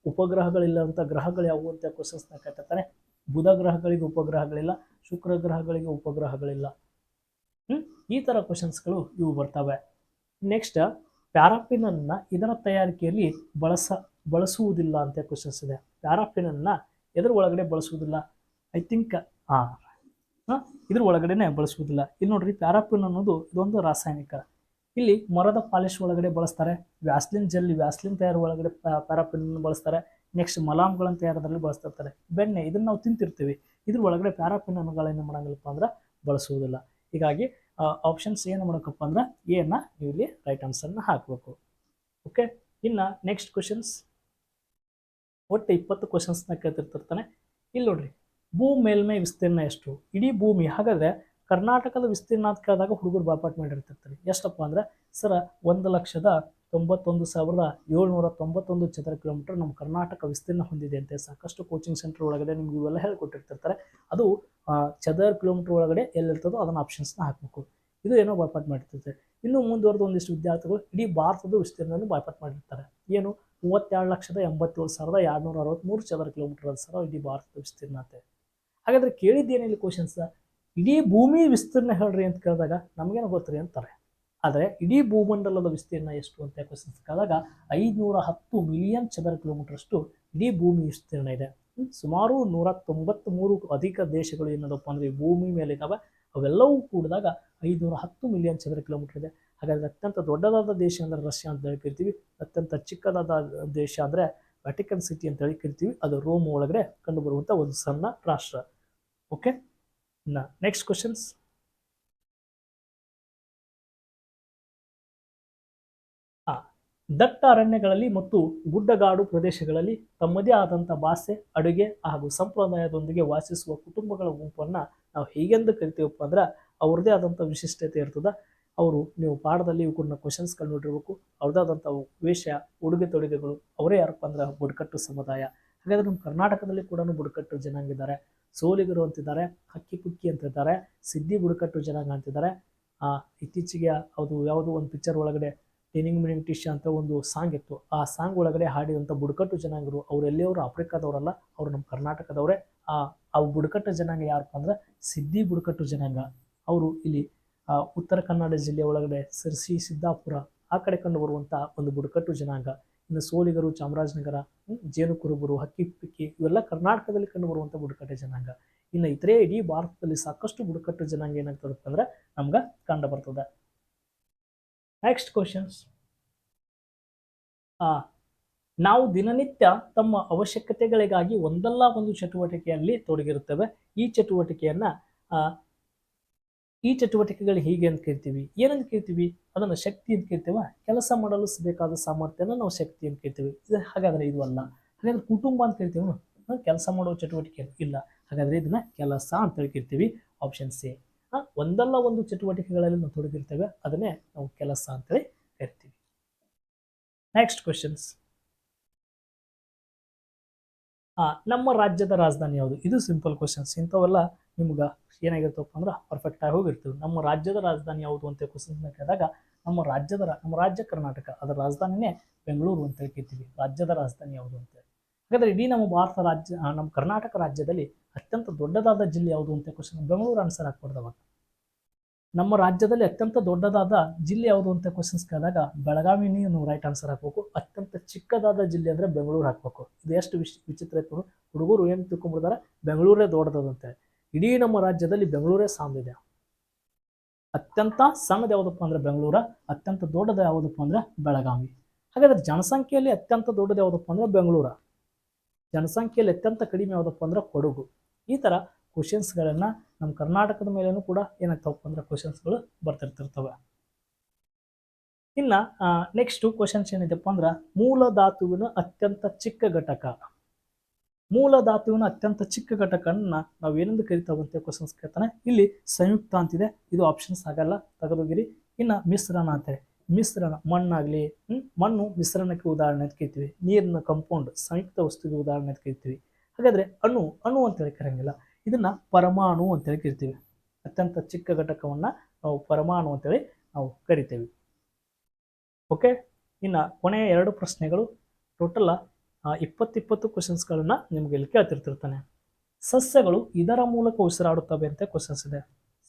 ಉಪಗ್ರಹಗಳಿಲ್ಲದಂಥ ಗ್ರಹಗಳು ಯಾವುವು ಅಂತ ಕ್ವಶನ್ಸ್ನ ಕೇಳ್ತಾರೆ ಬುಧ ಗ್ರಹಗಳಿಗೆ ಉಪಗ್ರಹಗಳಿಲ್ಲ ಶುಕ್ರ ಗ್ರಹಗಳಿಗೆ ಉಪಗ್ರಹಗಳಿಲ್ಲ. ಹ್ಞೂ ಈ ತರ ಕ್ವಶನ್ಸ್ಗಳು ಇವು ಬರ್ತವೆ. ನೆಕ್ಸ್ಟ್ ಪ್ಯಾರಾಫಿನ್ ಅನ್ನ ಇದರ ತಯಾರಿಕೆಯಲ್ಲಿ ಬಳಸ, ಬಳಸುವುದಿಲ್ಲ ಅಂತ ಕ್ವಶನ್ಸ್ ಇದೆ. ಪ್ಯಾರಾಫಿನ್ ಅನ್ನ ಎದ್ರ ಒಳಗಡೆ ಬಳಸುವುದಿಲ್ಲ. ಐ ಥಿಂಕ್ ಹ? ಇದ್ರ ಒಳಗಡೆನೆ ಬಳಸುವುದಿಲ್ಲ. ಇಲ್ಲಿ ನೋಡ್ರಿ, ಪ್ಯಾರಾಫಿನ್ ಅನ್ನೋದು ಇದೊಂದು ರಾಸಾಯನಿಕ. ಇಲ್ಲಿ ಮರದ ಪಾಲಿಶ್ ಒಳಗಡೆ ಬಳಸ್ತಾರೆ, ವ್ಯಾಸ್ಲಿನ್ ಜೆಲ್ ವ್ಯಾಸ್ಲಿನ್ ತಯಾರು ಒಳಗಡೆ ಪ್ಯಾರಾಪಿನ್ ಬಳಸ್ತಾರೆ, ನೆಕ್ಸ್ಟ್ ಮಲಾಮ್ಗಳನ್ನು ತಯಾರದಲ್ಲಿ ಬಳಸ್ತಿರ್ತಾರೆ. ಬೆಣ್ಣೆ, ಇದನ್ನ ನಾವು ತಿಂತಿರ್ತೀವಿ. ಇದ್ರ ಒಳಗಡೆ ಪ್ಯಾರಾಫಿನ್ ಅನ್ನೋಗಳೇನು ಮಾಡಂಗಿಲ್ಲಪ್ಪ ಅಂದ್ರೆ ಬಳಸುವುದಿಲ್ಲ. ಹೀಗಾಗಿ ಆಪ್ಷನ್ಸ್ ಏನು ಮಾಡಬೇಕಪ್ಪ ಅಂದ್ರೆ ಏನ ನೀವು ಇಲ್ಲಿ ರೈಟ್ ಆನ್ಸರ್ನ ಹಾಕಬೇಕು. ಓಕೆ ಇನ್ನು ನೆಕ್ಸ್ಟ್ ಕ್ವಶನ್ಸ್ ಒಟ್ಟು ಇಪ್ಪತ್ತು ಕ್ವಶನ್ಸ್ನ ಕೇಳ್ತಿರ್ತಿರ್ತಾನೆ. ಇಲ್ಲಿ ನೋಡ್ರಿ, ಭೂ ಮೇಲ್ಮೈ ವಿಸ್ತೀರ್ಣ ಎಷ್ಟು? ಇಡೀ ಭೂಮಿ, ಹಾಗಾದ್ರೆ ಕರ್ನಾಟಕದ ವಿಸ್ತೀರ್ಣ ಅಂತ ಕೇಳಿದಾಗ ಹುಡುಗರು ಬಾಪಾಟ್ ಮಾಡಿರ್ತಿರ್ತಾರೆ ಎಷ್ಟಪ್ಪ ಅಂದ್ರೆ, ಸರ, ಒಂದು ಲಕ್ಷದ ತೊಂಬತ್ತೊಂದು ಸಾವಿರದ ಏಳ್ನೂರ ತೊಂಬತ್ತೊಂದು ಚದರ ಕಿಲೋಮೀಟರ್ ನಮ್ಮ ಕರ್ನಾಟಕ ವಿಸ್ತೀರ್ಣ ಹೊಂದಿದೆ ಅಂತೆ ಸಾಕಷ್ಟು ಕೋಚಿಂಗ್ ಸೆಂಟರ್ ಒಳಗಡೆ ನಿಮ್ಗೆ ಇವೆಲ್ಲ ಹೇಳ್ಕೊಟ್ಟಿರ್ತಿರ್ತಾರೆ. ಅದು ಚದರ ಕಿಲೋಮೀಟರ್ ಒಳಗಡೆ ಎಲ್ಲಿರ್ತದೋ ಅದನ್ನು ಆಪ್ಷನ್ಸ್ನ ಹಾಕಬೇಕು. ಇದು ಏನೋ ಬಾಯ್ಪಾಟ್ ಮಾಡಿರ್ತಿರ್ತಾರೆ ಇನ್ನು ಮುಂದುವರೆದ ಒಂದಿಷ್ಟು ವಿದ್ಯಾರ್ಥಿಗಳು ಇಡೀ ಭಾರತದ ವಿಸ್ತೀರ್ಣವನ್ನು ಬಾಯ್ಪಾಟ್ ಮಾಡಿರ್ತಾರೆ ಏನು, ಮೂವತ್ತೆರಡು ಲಕ್ಷದ ಎಂಬತ್ತೇಳು ಸಾವಿರದ ಎರಡುನೂರ ಅರವತ್ತ್ಮೂರು ಚದರ ಕಿಲೋಮೀಟರ್ ಅದು ಸರ ಇಡೀ ಭಾರತದ ವಿಸ್ತೀರ್ಣತೆ. ಹಾಗಾದರೆ ಹಾಗಾದ್ರೆ ಕೇಳಿದ್ದೇನಿಲ್ಲ ಕ್ವಶನ್ಸ್ ಇಡೀ ಭೂಮಿ ವಿಸ್ತೀರ್ಣ ಹೇಳ್ರಿ ಅಂತ ಕೇಳಿದಾಗ ನಮಗೇನು ಗೊತ್ತ್ರಿ ಅಂತಾರೆ. ಆದರೆ ಇಡೀ ಭೂಮಂಡಲದ ವಿಸ್ತೀರ್ಣ ಎಷ್ಟು ಅಂತ ಕ್ವಶನ್ ಕೇಳಿದಾಗ ಐದುನೂರ ಹತ್ತು ಮಿಲಿಯನ್ ಚದರ ಕಿಲೋಮೀಟರ್ ಅಷ್ಟು ಇಡೀ ಭೂಮಿ ವಿಸ್ತೀರ್ಣ ಇದೆ. ಸುಮಾರು ನೂರ ತೊಂಬತ್ತ್ಮೂರು ಅಧಿಕ ದೇಶಗಳು ಏನದಪ್ಪ ಅಂದರೆ ಭೂಮಿ ಮೇಲೆ ಇದ್ದಾವೆ ಅವೆಲ್ಲವೂ ಕೂಡಿದಾಗ ಐದುನೂರ ಹತ್ತು ಮಿಲಿಯನ್ ಚದರ ಕಿಲೋಮೀಟರ್ ಇದೆ. ಹಾಗಾದರೆ ಅತ್ಯಂತ ದೊಡ್ಡದಾದ ದೇಶ ಅಂದರೆ ರಷ್ಯಾ ಅಂತ ಹೇಳಿ ಕರಿತೀವಿ ಅತ್ಯಂತ ಚಿಕ್ಕದಾದ ದೇಶ ಅಂದರೆ ವ್ಯಾಟಿಕನ್ ಸಿಟಿ ಅಂತ ಹೇಳಿ ಕರಿತೀವಿ ಅದು ರೋಮ್ ಒಳಗಡೆ ಕಂಡುಬರುವಂಥ ಒಂದು ಸಣ್ಣ ರಾಷ್ಟ್ರ. ಓಕೆ ಇನ್ನು ನೆಕ್ಸ್ಟ್ ಕ್ವಶನ್ಸ್ ದಟ್ಟ ಅರಣ್ಯಗಳಲ್ಲಿ ಮತ್ತು ಗುಡ್ಡಗಾಡು ಪ್ರದೇಶಗಳಲ್ಲಿ ತಮ್ಮದೇ ಆದಂಥ ಭಾಷೆ, ಅಡುಗೆ ಹಾಗೂ ಸಂಪ್ರದಾಯದೊಂದಿಗೆ ವಾಸಿಸುವ ಕುಟುಂಬಗಳ ಗುಂಪನ್ನು ನಾವು ಹೇಗೆಂದು ಕರಿತೀವಪ್ಪ ಅಂದ್ರೆ ಅವ್ರದ್ದೇ ಆದಂಥ ವಿಶಿಷ್ಟತೆ ಇರ್ತದೆ. ಅವರು ನೀವು ಪಾಠದಲ್ಲಿ ಕೂಡ ಕ್ವಶನ್ಸ್ಗಳು ನೋಡಿರ್ಬೇಕು. ಅವ್ರದ್ದೇ ಆದಂಥ ವೇಷ, ಉಡುಗೆ ತೊಡುಗೆಗಳು ಅವರೇ ಯಾರಪ್ಪ ಅಂದ್ರೆ ಬುಡಕಟ್ಟು ಸಮುದಾಯ. ಹಾಗಾದ್ರೆ ನಮ್ಮ ಕರ್ನಾಟಕದಲ್ಲಿ ಕೂಡ ಬುಡಕಟ್ಟು ಜನಾಂಗ ಇದ್ದಾರೆ ಸೋಲಿಗರು ಅಂತಿದ್ದಾರೆ ಹಕ್ಕಿ ಪುಕ್ಕಿ ಅಂತಿದ್ದಾರೆ ಸಿದ್ಧಿ ಬುಡಕಟ್ಟು ಜನಾಂಗ ಅಂತಿದ್ದಾರೆ. ಆ, ಇತ್ತೀಚೆಗೆ ಅದು ಯಾವುದೋ ಒಂದು ಪಿಕ್ಚರ್ ಒಳಗಡೆ ಟೆನಿಂಗ್ ಮಿನಿಂಗ್ ಟಿಶ್ ಅಂತ ಒಂದು ಸಾಂಗ್ ಇತ್ತು. ಆ ಸಾಂಗ್ ಒಳಗಡೆ ಹಾಡಿದಂಥ ಬುಡಕಟ್ಟು ಜನಾಂಗರು ಅವ್ರು ಎಲ್ಲಿಯವರು ಆಫ್ರಿಕಾದವರಲ್ಲ, ಅವರು ನಮ್ಮ ಕರ್ನಾಟಕದವರೇ. ಆ ಆ ಬುಡಕಟ್ಟು ಜನಾಂಗ ಯಾರಪ್ಪ ಅಂದ್ರೆ ಸಿದ್ಧಿ ಬುಡಕಟ್ಟು ಜನಾಂಗ. ಅವರು ಇಲ್ಲಿ ಉತ್ತರ ಕನ್ನಡ ಜಿಲ್ಲೆ ಒಳಗಡೆ ಸಿರ್ಸಿ, ಸಿದ್ದಾಪುರ ಆ ಕಡೆ ಕಂಡು ಬರುವಂಥ ಒಂದು ಬುಡಕಟ್ಟು ಜನಾಂಗ. ಇನ್ನು ಸೋಲಿಗರು ಚಾಮರಾಜನಗರ ಜೇನು ಕುರುಬರು ಹಕ್ಕಿ ಪಿಕ್ಕಿ ಇವೆಲ್ಲ ಕರ್ನಾಟಕದಲ್ಲಿ ಕಂಡು ಬರುವಂಥ ಬುಡಕಟ್ಟು ಜನಾಂಗ. ಇನ್ನು ಇತರೆ ಇಡೀ ಭಾರತದಲ್ಲಿ ಸಾಕಷ್ಟು ಬುಡಕಟ್ಟು ಜನಾಂಗ ಏನಾಗ್ತದಪ್ಪ ಅಂದ್ರೆ ನಮ್ಗೆ ಕಂಡು ಬರ್ತದೆ. ನೆಕ್ಸ್ಟ್ ಕ್ವಶನ್ಸ್ ಆ ನಾವು ದಿನನಿತ್ಯ ತಮ್ಮ ಅವಶ್ಯಕತೆಗಳಿಗಾಗಿ ಒಂದಲ್ಲ ಒಂದು ಚಟುವಟಿಕೆಯಲ್ಲಿ ತೊಡಗಿರುತ್ತೇವೆ. ಈ ಚಟುವಟಿಕೆಯನ್ನ ಆ, ಈ ಚಟುವಟಿಕೆಗಳು ಹೀಗೆ ಅಂತ ಕೇಳ್ತೀವಿ. ಏನಂತ ಕೇಳ್ತೀವಿ? ಅದನ್ನು ಶಕ್ತಿ ಅಂತ ಕೇಳ್ತೇವೆ. ಕೆಲಸ ಮಾಡಲು ಬೇಕಾದ ಸಾಮರ್ಥ್ಯನ ನಾವು ಶಕ್ತಿ ಅಂತ ಕೇಳ್ತೀವಿ. ಇದು ಹಾಗಾದ್ರೆ ಇದು ಅಲ್ಲ. ಹಾಗಾದ್ರೆ ಕುಟುಂಬ ಅಂತ ಹೇಳ್ತೀವಿ ಕೆಲಸ ಮಾಡುವ ಚಟುವಟಿಕೆ ಇಲ್ಲ. ಹಾಗಾದ್ರೆ ಇದನ್ನ ಕೆಲಸ ಅಂತ ಕೇಳ್ತೀವಿ. ಆಪ್ಷನ್ ಸಿ ಒಂದಲ್ಲ ಒಂದು ಚಟುವಟಿಕೆಗಳಲ್ಲಿ ನಾವು ತೊಡಗಿರ್ತೇವೆ. ಅದನ್ನೇ ನಾವು ಕೆಲಸ ಅಂತೇಳಿ ಕರಿತೀವಿ. ನೆಕ್ಸ್ಟ್ ಕ್ವಶನ್ಸ್ ನಮ್ಮ ರಾಜ್ಯದ ರಾಜಧಾನಿ ಯಾವುದು? ಇದು ಸಿಂಪಲ್ ಕ್ವಶನ್ಸ್ ಇಂಥವೆಲ್ಲ ನಿಮ್ಗೆ ಏನಾಗಿರ್ತಪ್ಪ ಅಂದ್ರೆ ಪರ್ಫೆಕ್ಟ್ ಆಗಿ ಹೋಗಿರ್ತೀವಿ. ನಮ್ಮ ರಾಜ್ಯದ ರಾಜಧಾನಿ ಯಾವುದು ಅಂತ ಕ್ವಶನ್ ಕೇಳಿದಾಗ ನಮ್ಮ ರಾಜ್ಯದ ನಮ್ಮ ರಾಜ್ಯ ಕರ್ನಾಟಕ, ಅದರ ರಾಜಧಾನಿನೇ ಬೆಂಗಳೂರು ಅಂತ ಹೇಳ್ತೀವಿ ರಾಜ್ಯದ ರಾಜಧಾನಿ ಯಾವುದು ಅಂತ ಹಾಗಾದ್ರೆ ಇಡೀ ನಮ್ಮ ಭಾರತ ರಾಜ್ಯ ನಮ್ಮ ಕರ್ನಾಟಕ ರಾಜ್ಯದಲ್ಲಿ ಅತ್ಯಂತ ದೊಡ್ಡದಾದ ಜಿಲ್ಲೆ ಯಾವುದು ಅಂತ ಕ್ವಶನ್ ಬೆಂಗಳೂರು ಆನ್ಸರ್ ಹಾಕ್ಬಾರ್ದು ಅವಾಗ. ನಮ್ಮ ರಾಜ್ಯದಲ್ಲಿ ಅತ್ಯಂತ ದೊಡ್ಡದಾದ ಜಿಲ್ಲೆ ಯಾವುದು ಅಂತ ಕ್ವಶನ್ಸ್ ಕೇಳಿದಾಗ ಬೆಳಗಾವಿ ನೀವು ರೈಟ್ ಆನ್ಸರ್ ಹಾಕ್ಬೇಕು. ಅತ್ಯಂತ ಚಿಕ್ಕದಾದ ಜಿಲ್ಲೆ ಅಂದ್ರೆ ಬೆಂಗಳೂರು ಹಾಕ್ಬೇಕು. ಇದು ಎಷ್ಟು ವಿಚಿತ್ರ ಇತ್ತು. ಹುಡುಗರು ಏನು ತಿಳ್ಕೊಂಡ್ಬಿಡ್ತಾರೆ? ಬೆಂಗಳೂರೇ ದೊಡ್ಡದಂತೆ ಇಡೀ ನಮ್ಮ ರಾಜ್ಯದಲ್ಲಿ ಬೆಂಗಳೂರೇ ಸಾಂದಿದೆ ಅತ್ಯಂತ ಸಣ್ಣದು ಯಾವುದಪ್ಪ ಅಂದ್ರೆ ಬೆಂಗಳೂರ, ಅತ್ಯಂತ ದೊಡ್ಡದು ಯಾವುದಪ್ಪ ಅಂದ್ರೆ ಬೆಳಗಾವಿ. ಹಾಗಾದ್ರೆ ಜನಸಂಖ್ಯೆಯಲ್ಲಿ ಅತ್ಯಂತ ದೊಡ್ಡದು ಯಾವುದಪ್ಪ ಅಂದ್ರೆ ಬೆಂಗಳೂರ. ಜನಸಂಖ್ಯೆಯಲ್ಲಿ ಅತ್ಯಂತ ಕಡಿಮೆ ಯಾವುದಪ್ಪ ಅಂದ್ರೆ ಕೊಡಗು. ಈ ಥರ ಕ್ವಶನ್ಸ್ಗಳನ್ನು ನಮ್ಮ ಕರ್ನಾಟಕದ ಮೇಲೇನು ಕೂಡ ಏನಾಗ್ತಾವಪ್ಪ ಅಂದ್ರೆ ಕ್ವಶನ್ಸ್ಗಳು ಬರ್ತಿರ್ತಿರ್ತವೆ. ಇನ್ನು ನೆಕ್ಸ್ಟು ಕ್ವಶನ್ಸ್ ಏನಿದೆಪ್ಪ ಅಂದ್ರೆ ಮೂಲ ಧಾತುವಿನ ಅತ್ಯಂತ ಚಿಕ್ಕ ಘಟಕ. ಮೂಲ ಧಾತುವಿನ ಅತ್ಯಂತ ಚಿಕ್ಕ ಘಟಕವನ್ನು ನಾವು ಏನೆಂದು ಕರಿತಾವಂತೆ ಕ್ವಶನ್ಸ್ ಕೇಳ್ತಾನೆ ಇಲ್ಲಿ ಸಂಯುಕ್ತ ಅಂತಿದೆ. ಇದು ಆಪ್ಷನ್ಸ್ ಆಗಲ್ಲ ತೆಗೆದೋಗಿರಿ ಇನ್ನು ಮಿಶ್ರಣ ಅಂತೇಳಿ ಮಿಶ್ರಣ, ಮಣ್ಣಾಗಲಿ ಮಣ್ಣು ಮಿಶ್ರಣಕ್ಕೆ ಉದಾಹರಣೆ ಅಂತ ಕರಿತೀವಿ. ನೀರಿನ ಕಂಪೌಂಡ್ ಸಂಯುಕ್ತ ವಸ್ತುವಿಗೆ ಉದಾಹರಣೆ ಅಂತ ಕರಿತೀವಿ. ಹಾಗಾದ್ರೆ ಅಣು ಅಣು ಅಂತೇಳಿ ಕರೆಯಂಗಿಲ್ಲ. ಇದನ್ನ ಪರಮಾಣು ಅಂತೇಳಿ ಕರಿತೀವಿ. ಅತ್ಯಂತ ಚಿಕ್ಕ ಘಟಕವನ್ನ ನಾವು ಪರಮಾಣು ಅಂತೇಳಿ ನಾವು ಕರಿತೇವೆ. ಓಕೆ ಇನ್ನು ಕೊನೆಯ ಎರಡು ಪ್ರಶ್ನೆಗಳು. ಟೋಟಲ್ ಇಪ್ಪತ್ತಿಪ್ಪತ್ತು ಕ್ವಶನ್ಸ್ಗಳನ್ನು ನಿಮಗೆ ಇಲ್ಲಿ ಕೇಳ್ತಿರ್ತಿರ್ತಾನೆ. ಸಸ್ಯಗಳು ಇದರ ಮೂಲಕ ಉಸಿರಾಡುತ್ತವೆ ಅಂತ ಕ್ವಶನ್ಸ್ ಇದೆ.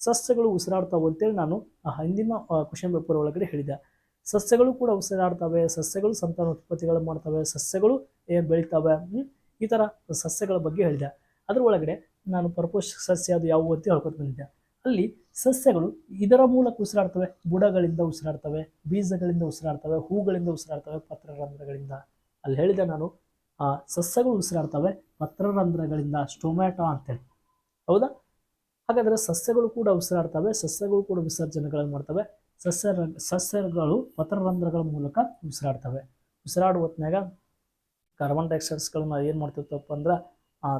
ಸಸ್ಯಗಳು ಉಸಿರಾಡ್ತಾವೆ ಅಂತೇಳಿ ನಾನು ಆ ಹಿಂದಿನ ಕ್ವಶನ್ ಪೇಪರ್ ಒಳಗಡೆ ಹೇಳಿದೆ ಸಸ್ಯಗಳು ಕೂಡ ಉಸಿರಾಡ್ತವೆ, ಸಸ್ಯಗಳು ಸಂತಾನೋತ್ಪತ್ತಿಗಳು ಮಾಡ್ತವೆ, ಸಸ್ಯಗಳು ಏನು ಬೆಳಿತವೆ? ಈ ಥರ ಸಸ್ಯಗಳ ಬಗ್ಗೆ ಹೇಳಿದೆ ಅದ್ರ ಒಳಗಡೆ ನಾನು ಪರ್ಪೋಸ್ ಸಸ್ಯ ಅದು ಯಾವುವು ಅಂತ ಹೇಳ್ಕೊತ ಬಂದಿದ್ದೆ. ಅಲ್ಲಿ ಸಸ್ಯಗಳು ಇದರ ಮೂಲಕ ಉಸಿರಾಡ್ತವೆ, ಬುಡಗಳಿಂದ ಉಸಿರಾಡ್ತವೆ, ಬೀಜಗಳಿಂದ ಉಸಿರಾಡ್ತವೆ, ಹೂಗಳಿಂದ ಉಸಿರಾಡ್ತವೆ, ಪತ್ರರಂಧ್ರಗಳಿಂದ. ಅಲ್ಲಿ ಹೇಳಿದೆ ನಾನು, ಆ ಸಸ್ಯಗಳು ಉಸಿರಾಡ್ತವೆ, ಪತ್ರರಂಧ್ರಗಳಿಂದ ಸ್ಟೊಮ್ಯಾಟೊ ಅಂತೇಳಿ. ಹೌದಾ? ಹಾಗಾದರೆ ಸಸ್ಯಗಳು ಕೂಡ ಉಸಿರಾಡ್ತವೆ, ಸಸ್ಯಗಳು ಕೂಡ ವಿಸರ್ಜನೆಗಳನ್ನು ಮಾಡ್ತವೆ, ಸಸ್ಯ ಸಸ್ಯಗಳು ಪತ್ರರಂಧ್ರಗಳ ಮೂಲಕ ಉಸಿರಾಡ್ತವೆ. ಉಸಿರಾಡುವ ಹೊತ್ನ್ಯಾಗ ಕಾರ್ಬನ್ ಡೈಆಕ್ಸೈಡ್ಸ್ಗಳನ್ನ ಏನು ಮಾಡ್ತಿರ್ತಪ್ಪ ಅಂದ್ರೆ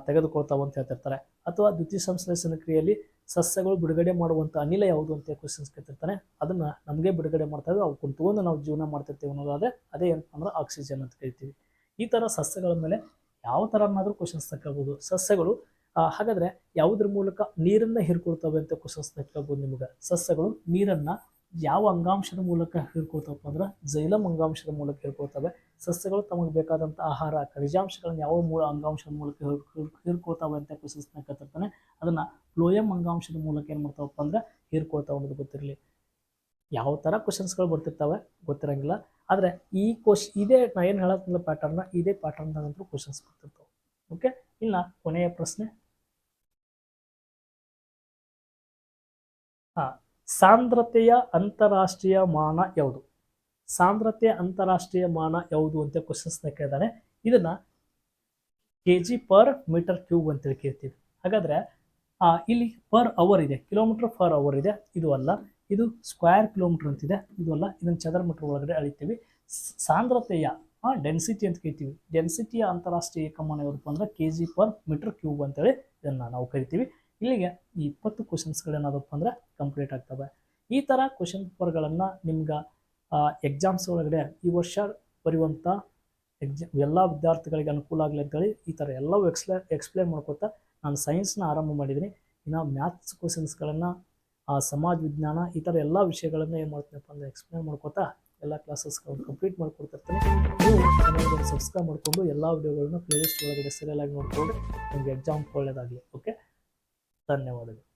ತೆಗೆದುಕೊಳ್ತಾವೆ ಅಂತ ಹೇಳ್ತಿರ್ತಾರೆ. ಅಥವಾ ದ್ವಿತೀಯ ಸಂಶ್ಲೇಷಣ ಕ್ರಿಯೆಯಲ್ಲಿ ಸಸ್ಯಗಳು ಬಿಡುಗಡೆ ಮಾಡುವಂಥ ಅನಿಲ ಯಾವುದು ಅಂತ ಕ್ವಶನ್ಸ್ ಕೇಳ್ತಿರ್ತಾನೆ. ಅದನ್ನು ನಮಗೆ ಬಿಡುಗಡೆ ಮಾಡ್ತವೆ ಅವು ಕುಂತ್ಕೊಂಡು ನಾವು ಜೀವನ ಮಾಡ್ತಿರ್ತೀವಿ ಅನ್ನೋದಾದರೆ ಅದೇ ಏನಪ್ಪ ಅಂದ್ರೆ ಆಕ್ಸಿಜನ್ ಅಂತ ಕರಿತೀವಿ. ಈ ಥರ ಸಸ್ಯಗಳ ಮೇಲೆ ಯಾವ ಥರನಾದರೂ ಕ್ವಶನ್ಸ್ ಕೇಳ್ಬೋದು ಸಸ್ಯಗಳು ಹಾಗಾದರೆ ಯಾವುದ್ರ ಮೂಲಕ ನೀರನ್ನು ಹೀರ್ಕೊಳ್ತವೆ ಅಂತ ಕ್ವಶನ್ಸ್ ಕೇಳ್ಬೋದು ನಿಮ್ಗೆ. ಸಸ್ಯಗಳು ನೀರನ್ನ ಯಾವ ಅಂಗಾಂಶದ ಮೂಲಕ ಹೀರ್ಕೊಳ್ತವಪ್ಪ ಅಂದ್ರೆ ಜೈಲಮ್ ಅಂಗಾಂಶದ ಮೂಲಕ ಹೀರ್ಕೊಳ್ತವೆ ಸಸ್ಯಗಳು ತಮಗೆ ಬೇಕಾದಂಥ ಆಹಾರ, ಖನಿಜಾಂಶಗಳನ್ನ ಯಾವ ಮೂಲ ಅಂಗಾಂಶದ ಮೂಲಕ ಹೀರ್- ಹೀರ್- ಹೀರ್ಕೊಳ್ತಾವೆ ಅಂತ ಕ್ವಶನ್ಸ್ನ ಕತ್ತಿರ್ತಾನೆ ಅದನ್ನ ಫ್ಲೋಯಂ ಅಂಗಾಂಶದ ಮೂಲಕ ಏನು ಮಾಡ್ತಾವಪ್ಪ ಅಂದ್ರೆ ಹೀರ್ಕೊಳ್ತಾವೆ ಅನ್ನೋದು ಗೊತ್ತಿರಲಿ. ಯಾವ ಥರ ಕ್ವಶನ್ಸ್ಗಳು ಬರ್ತಿರ್ತಾವೆ ಗೊತ್ತಿರಂಗಿಲ್ಲ. ಆದರೆ ಈ ಕ್ವಶ್ ಇದೇ ನಾ ಏನು ಹೇಳತ್ತಿಲ್ಲ ಪ್ಯಾಟರ್ನ ಇದೇ ಪ್ಯಾಟರ್ನ್ದಾಗಂತೂ ಕ್ವಶನ್ಸ್ ಬರ್ತಿರ್ತವೆ. ಓಕೆ ಇಲ್ಲ ಕೊನೆಯ ಪ್ರಶ್ನೆ. ಹಾಂ. ಸಾಂದ್ರತೆಯ ಅಂತಾರಾಷ್ಟ್ರೀಯ ಮಾನ ಯಾವುದು? ಸಾಂದ್ರತೆಯ ಅಂತಾರಾಷ್ಟ್ರೀಯ ಮಾನ ಯಾವುದು ಅಂತ ಕ್ವಶನ್ಸ್ನ ಕೇಳಿದಾರೆ. ಇದನ್ನ K G per metre cube ಅಂತೇಳಿ ಕೇಳ್ತೀವಿ. ಹಾಗಾದ್ರೆ ಇಲ್ಲಿ ಪರ್ ಅವರ್ ಇದೆ ಕಿಲೋಮೀಟರ್ ಪರ್ ಅವರ್ ಇದೆ. ಇದು ಅಲ್ಲ, ಇದು ಸ್ಕ್ವೇರ್ ಕಿಲೋಮೀಟರ್ ಅಂತಿದೆ. ಇದು ಅಲ್ಲ, ಇದನ್ನು ಚದರ ಮೀಟರ್ ಒಳಗಡೆ ಅಳಿತೀವಿ. ಸಾಂದ್ರತೆಯ ಡೆನ್ಸಿಟಿ ಅಂತ ಕರಿತೀವಿ ಡೆನ್ಸಿಟಿಯ ಅಂತಾರಾಷ್ಟ್ರೀಯ ಏಕಮಾನ ಯಾವ್ದಪ್ಪ ಅಂದ್ರೆ K G per metre cube ಅಂತೇಳಿ ಇದನ್ನು ನಾವು ಕರಿತೀವಿ. ಇಲ್ಲಿಗೆ ಈ ಇಪ್ಪತ್ತು ಕ್ವಶನ್ಸ್ಗಳೇನಾದಪ್ಪ ಅಂದರೆ ಕಂಪ್ಲೀಟ್ ಆಗ್ತವೆ. ಈ ಥರ ಕ್ವಶನ್ ಪೇಪರ್ಗಳನ್ನು ನಿಮ್ಗೆ ಎಕ್ಸಾಮ್ಸ್ ಒಳಗಡೆ ಈ ವರ್ಷ ಬರೆಯುವಂಥ ಎಕ್ಸಾಮ್ ಎಲ್ಲ ವಿದ್ಯಾರ್ಥಿಗಳಿಗೆ ಅನುಕೂಲ ಆಗಲಿ ಅಂತೇಳಿ ಈ ಥರ ಎಲ್ಲವೂ ಎಕ್ಸ್ಪ್ಲೇ ಎಕ್ಸ್ಪ್ಲೇನ್ ಮಾಡ್ಕೊತಾ ನಾನು ಸೈನ್ಸ್ನ ಆರಂಭ ಮಾಡಿದ್ದೀನಿ ಇನ್ನು ಮ್ಯಾಥ್ಸ್ ಕ್ವಶನ್ಸ್ಗಳನ್ನು ಸಮಾಜ ವಿಜ್ಞಾನ ಈ ಥರ ಎಲ್ಲ ವಿಷಯಗಳನ್ನು ಏನು ಮಾಡ್ತೀನಪ್ಪ ಅಂದರೆ ಎಕ್ಸ್ಪ್ಲೇನ್ ಮಾಡ್ಕೊತಾ ಎಲ್ಲ ಕ್ಲಾಸಸ್ಗಳನ್ನು ಕಂಪ್ಲೀಟ್ ಮಾಡ್ಕೊಡ್ತಿರ್ತೀನಿ. ನೀವು ಸಬ್ಸ್ಕ್ರೈಬ್ ಮಾಡಿಕೊಂಡು ಎಲ್ಲ ವಿಡಿಯೋಗಳನ್ನು ಪ್ಲೇಲಿಸ್ಟ್ ಒಳಗಡೆ ಸೀರಿಯಲಾಗಿ ನೋಡಿಕೊಂಡು ನಿಮಗೆ ಎಕ್ಸಾಮ್ ಒಳ್ಳೆಯದಾಗಲಿ ಓಕೆ ಧನ್ಯವಾದಗಳು.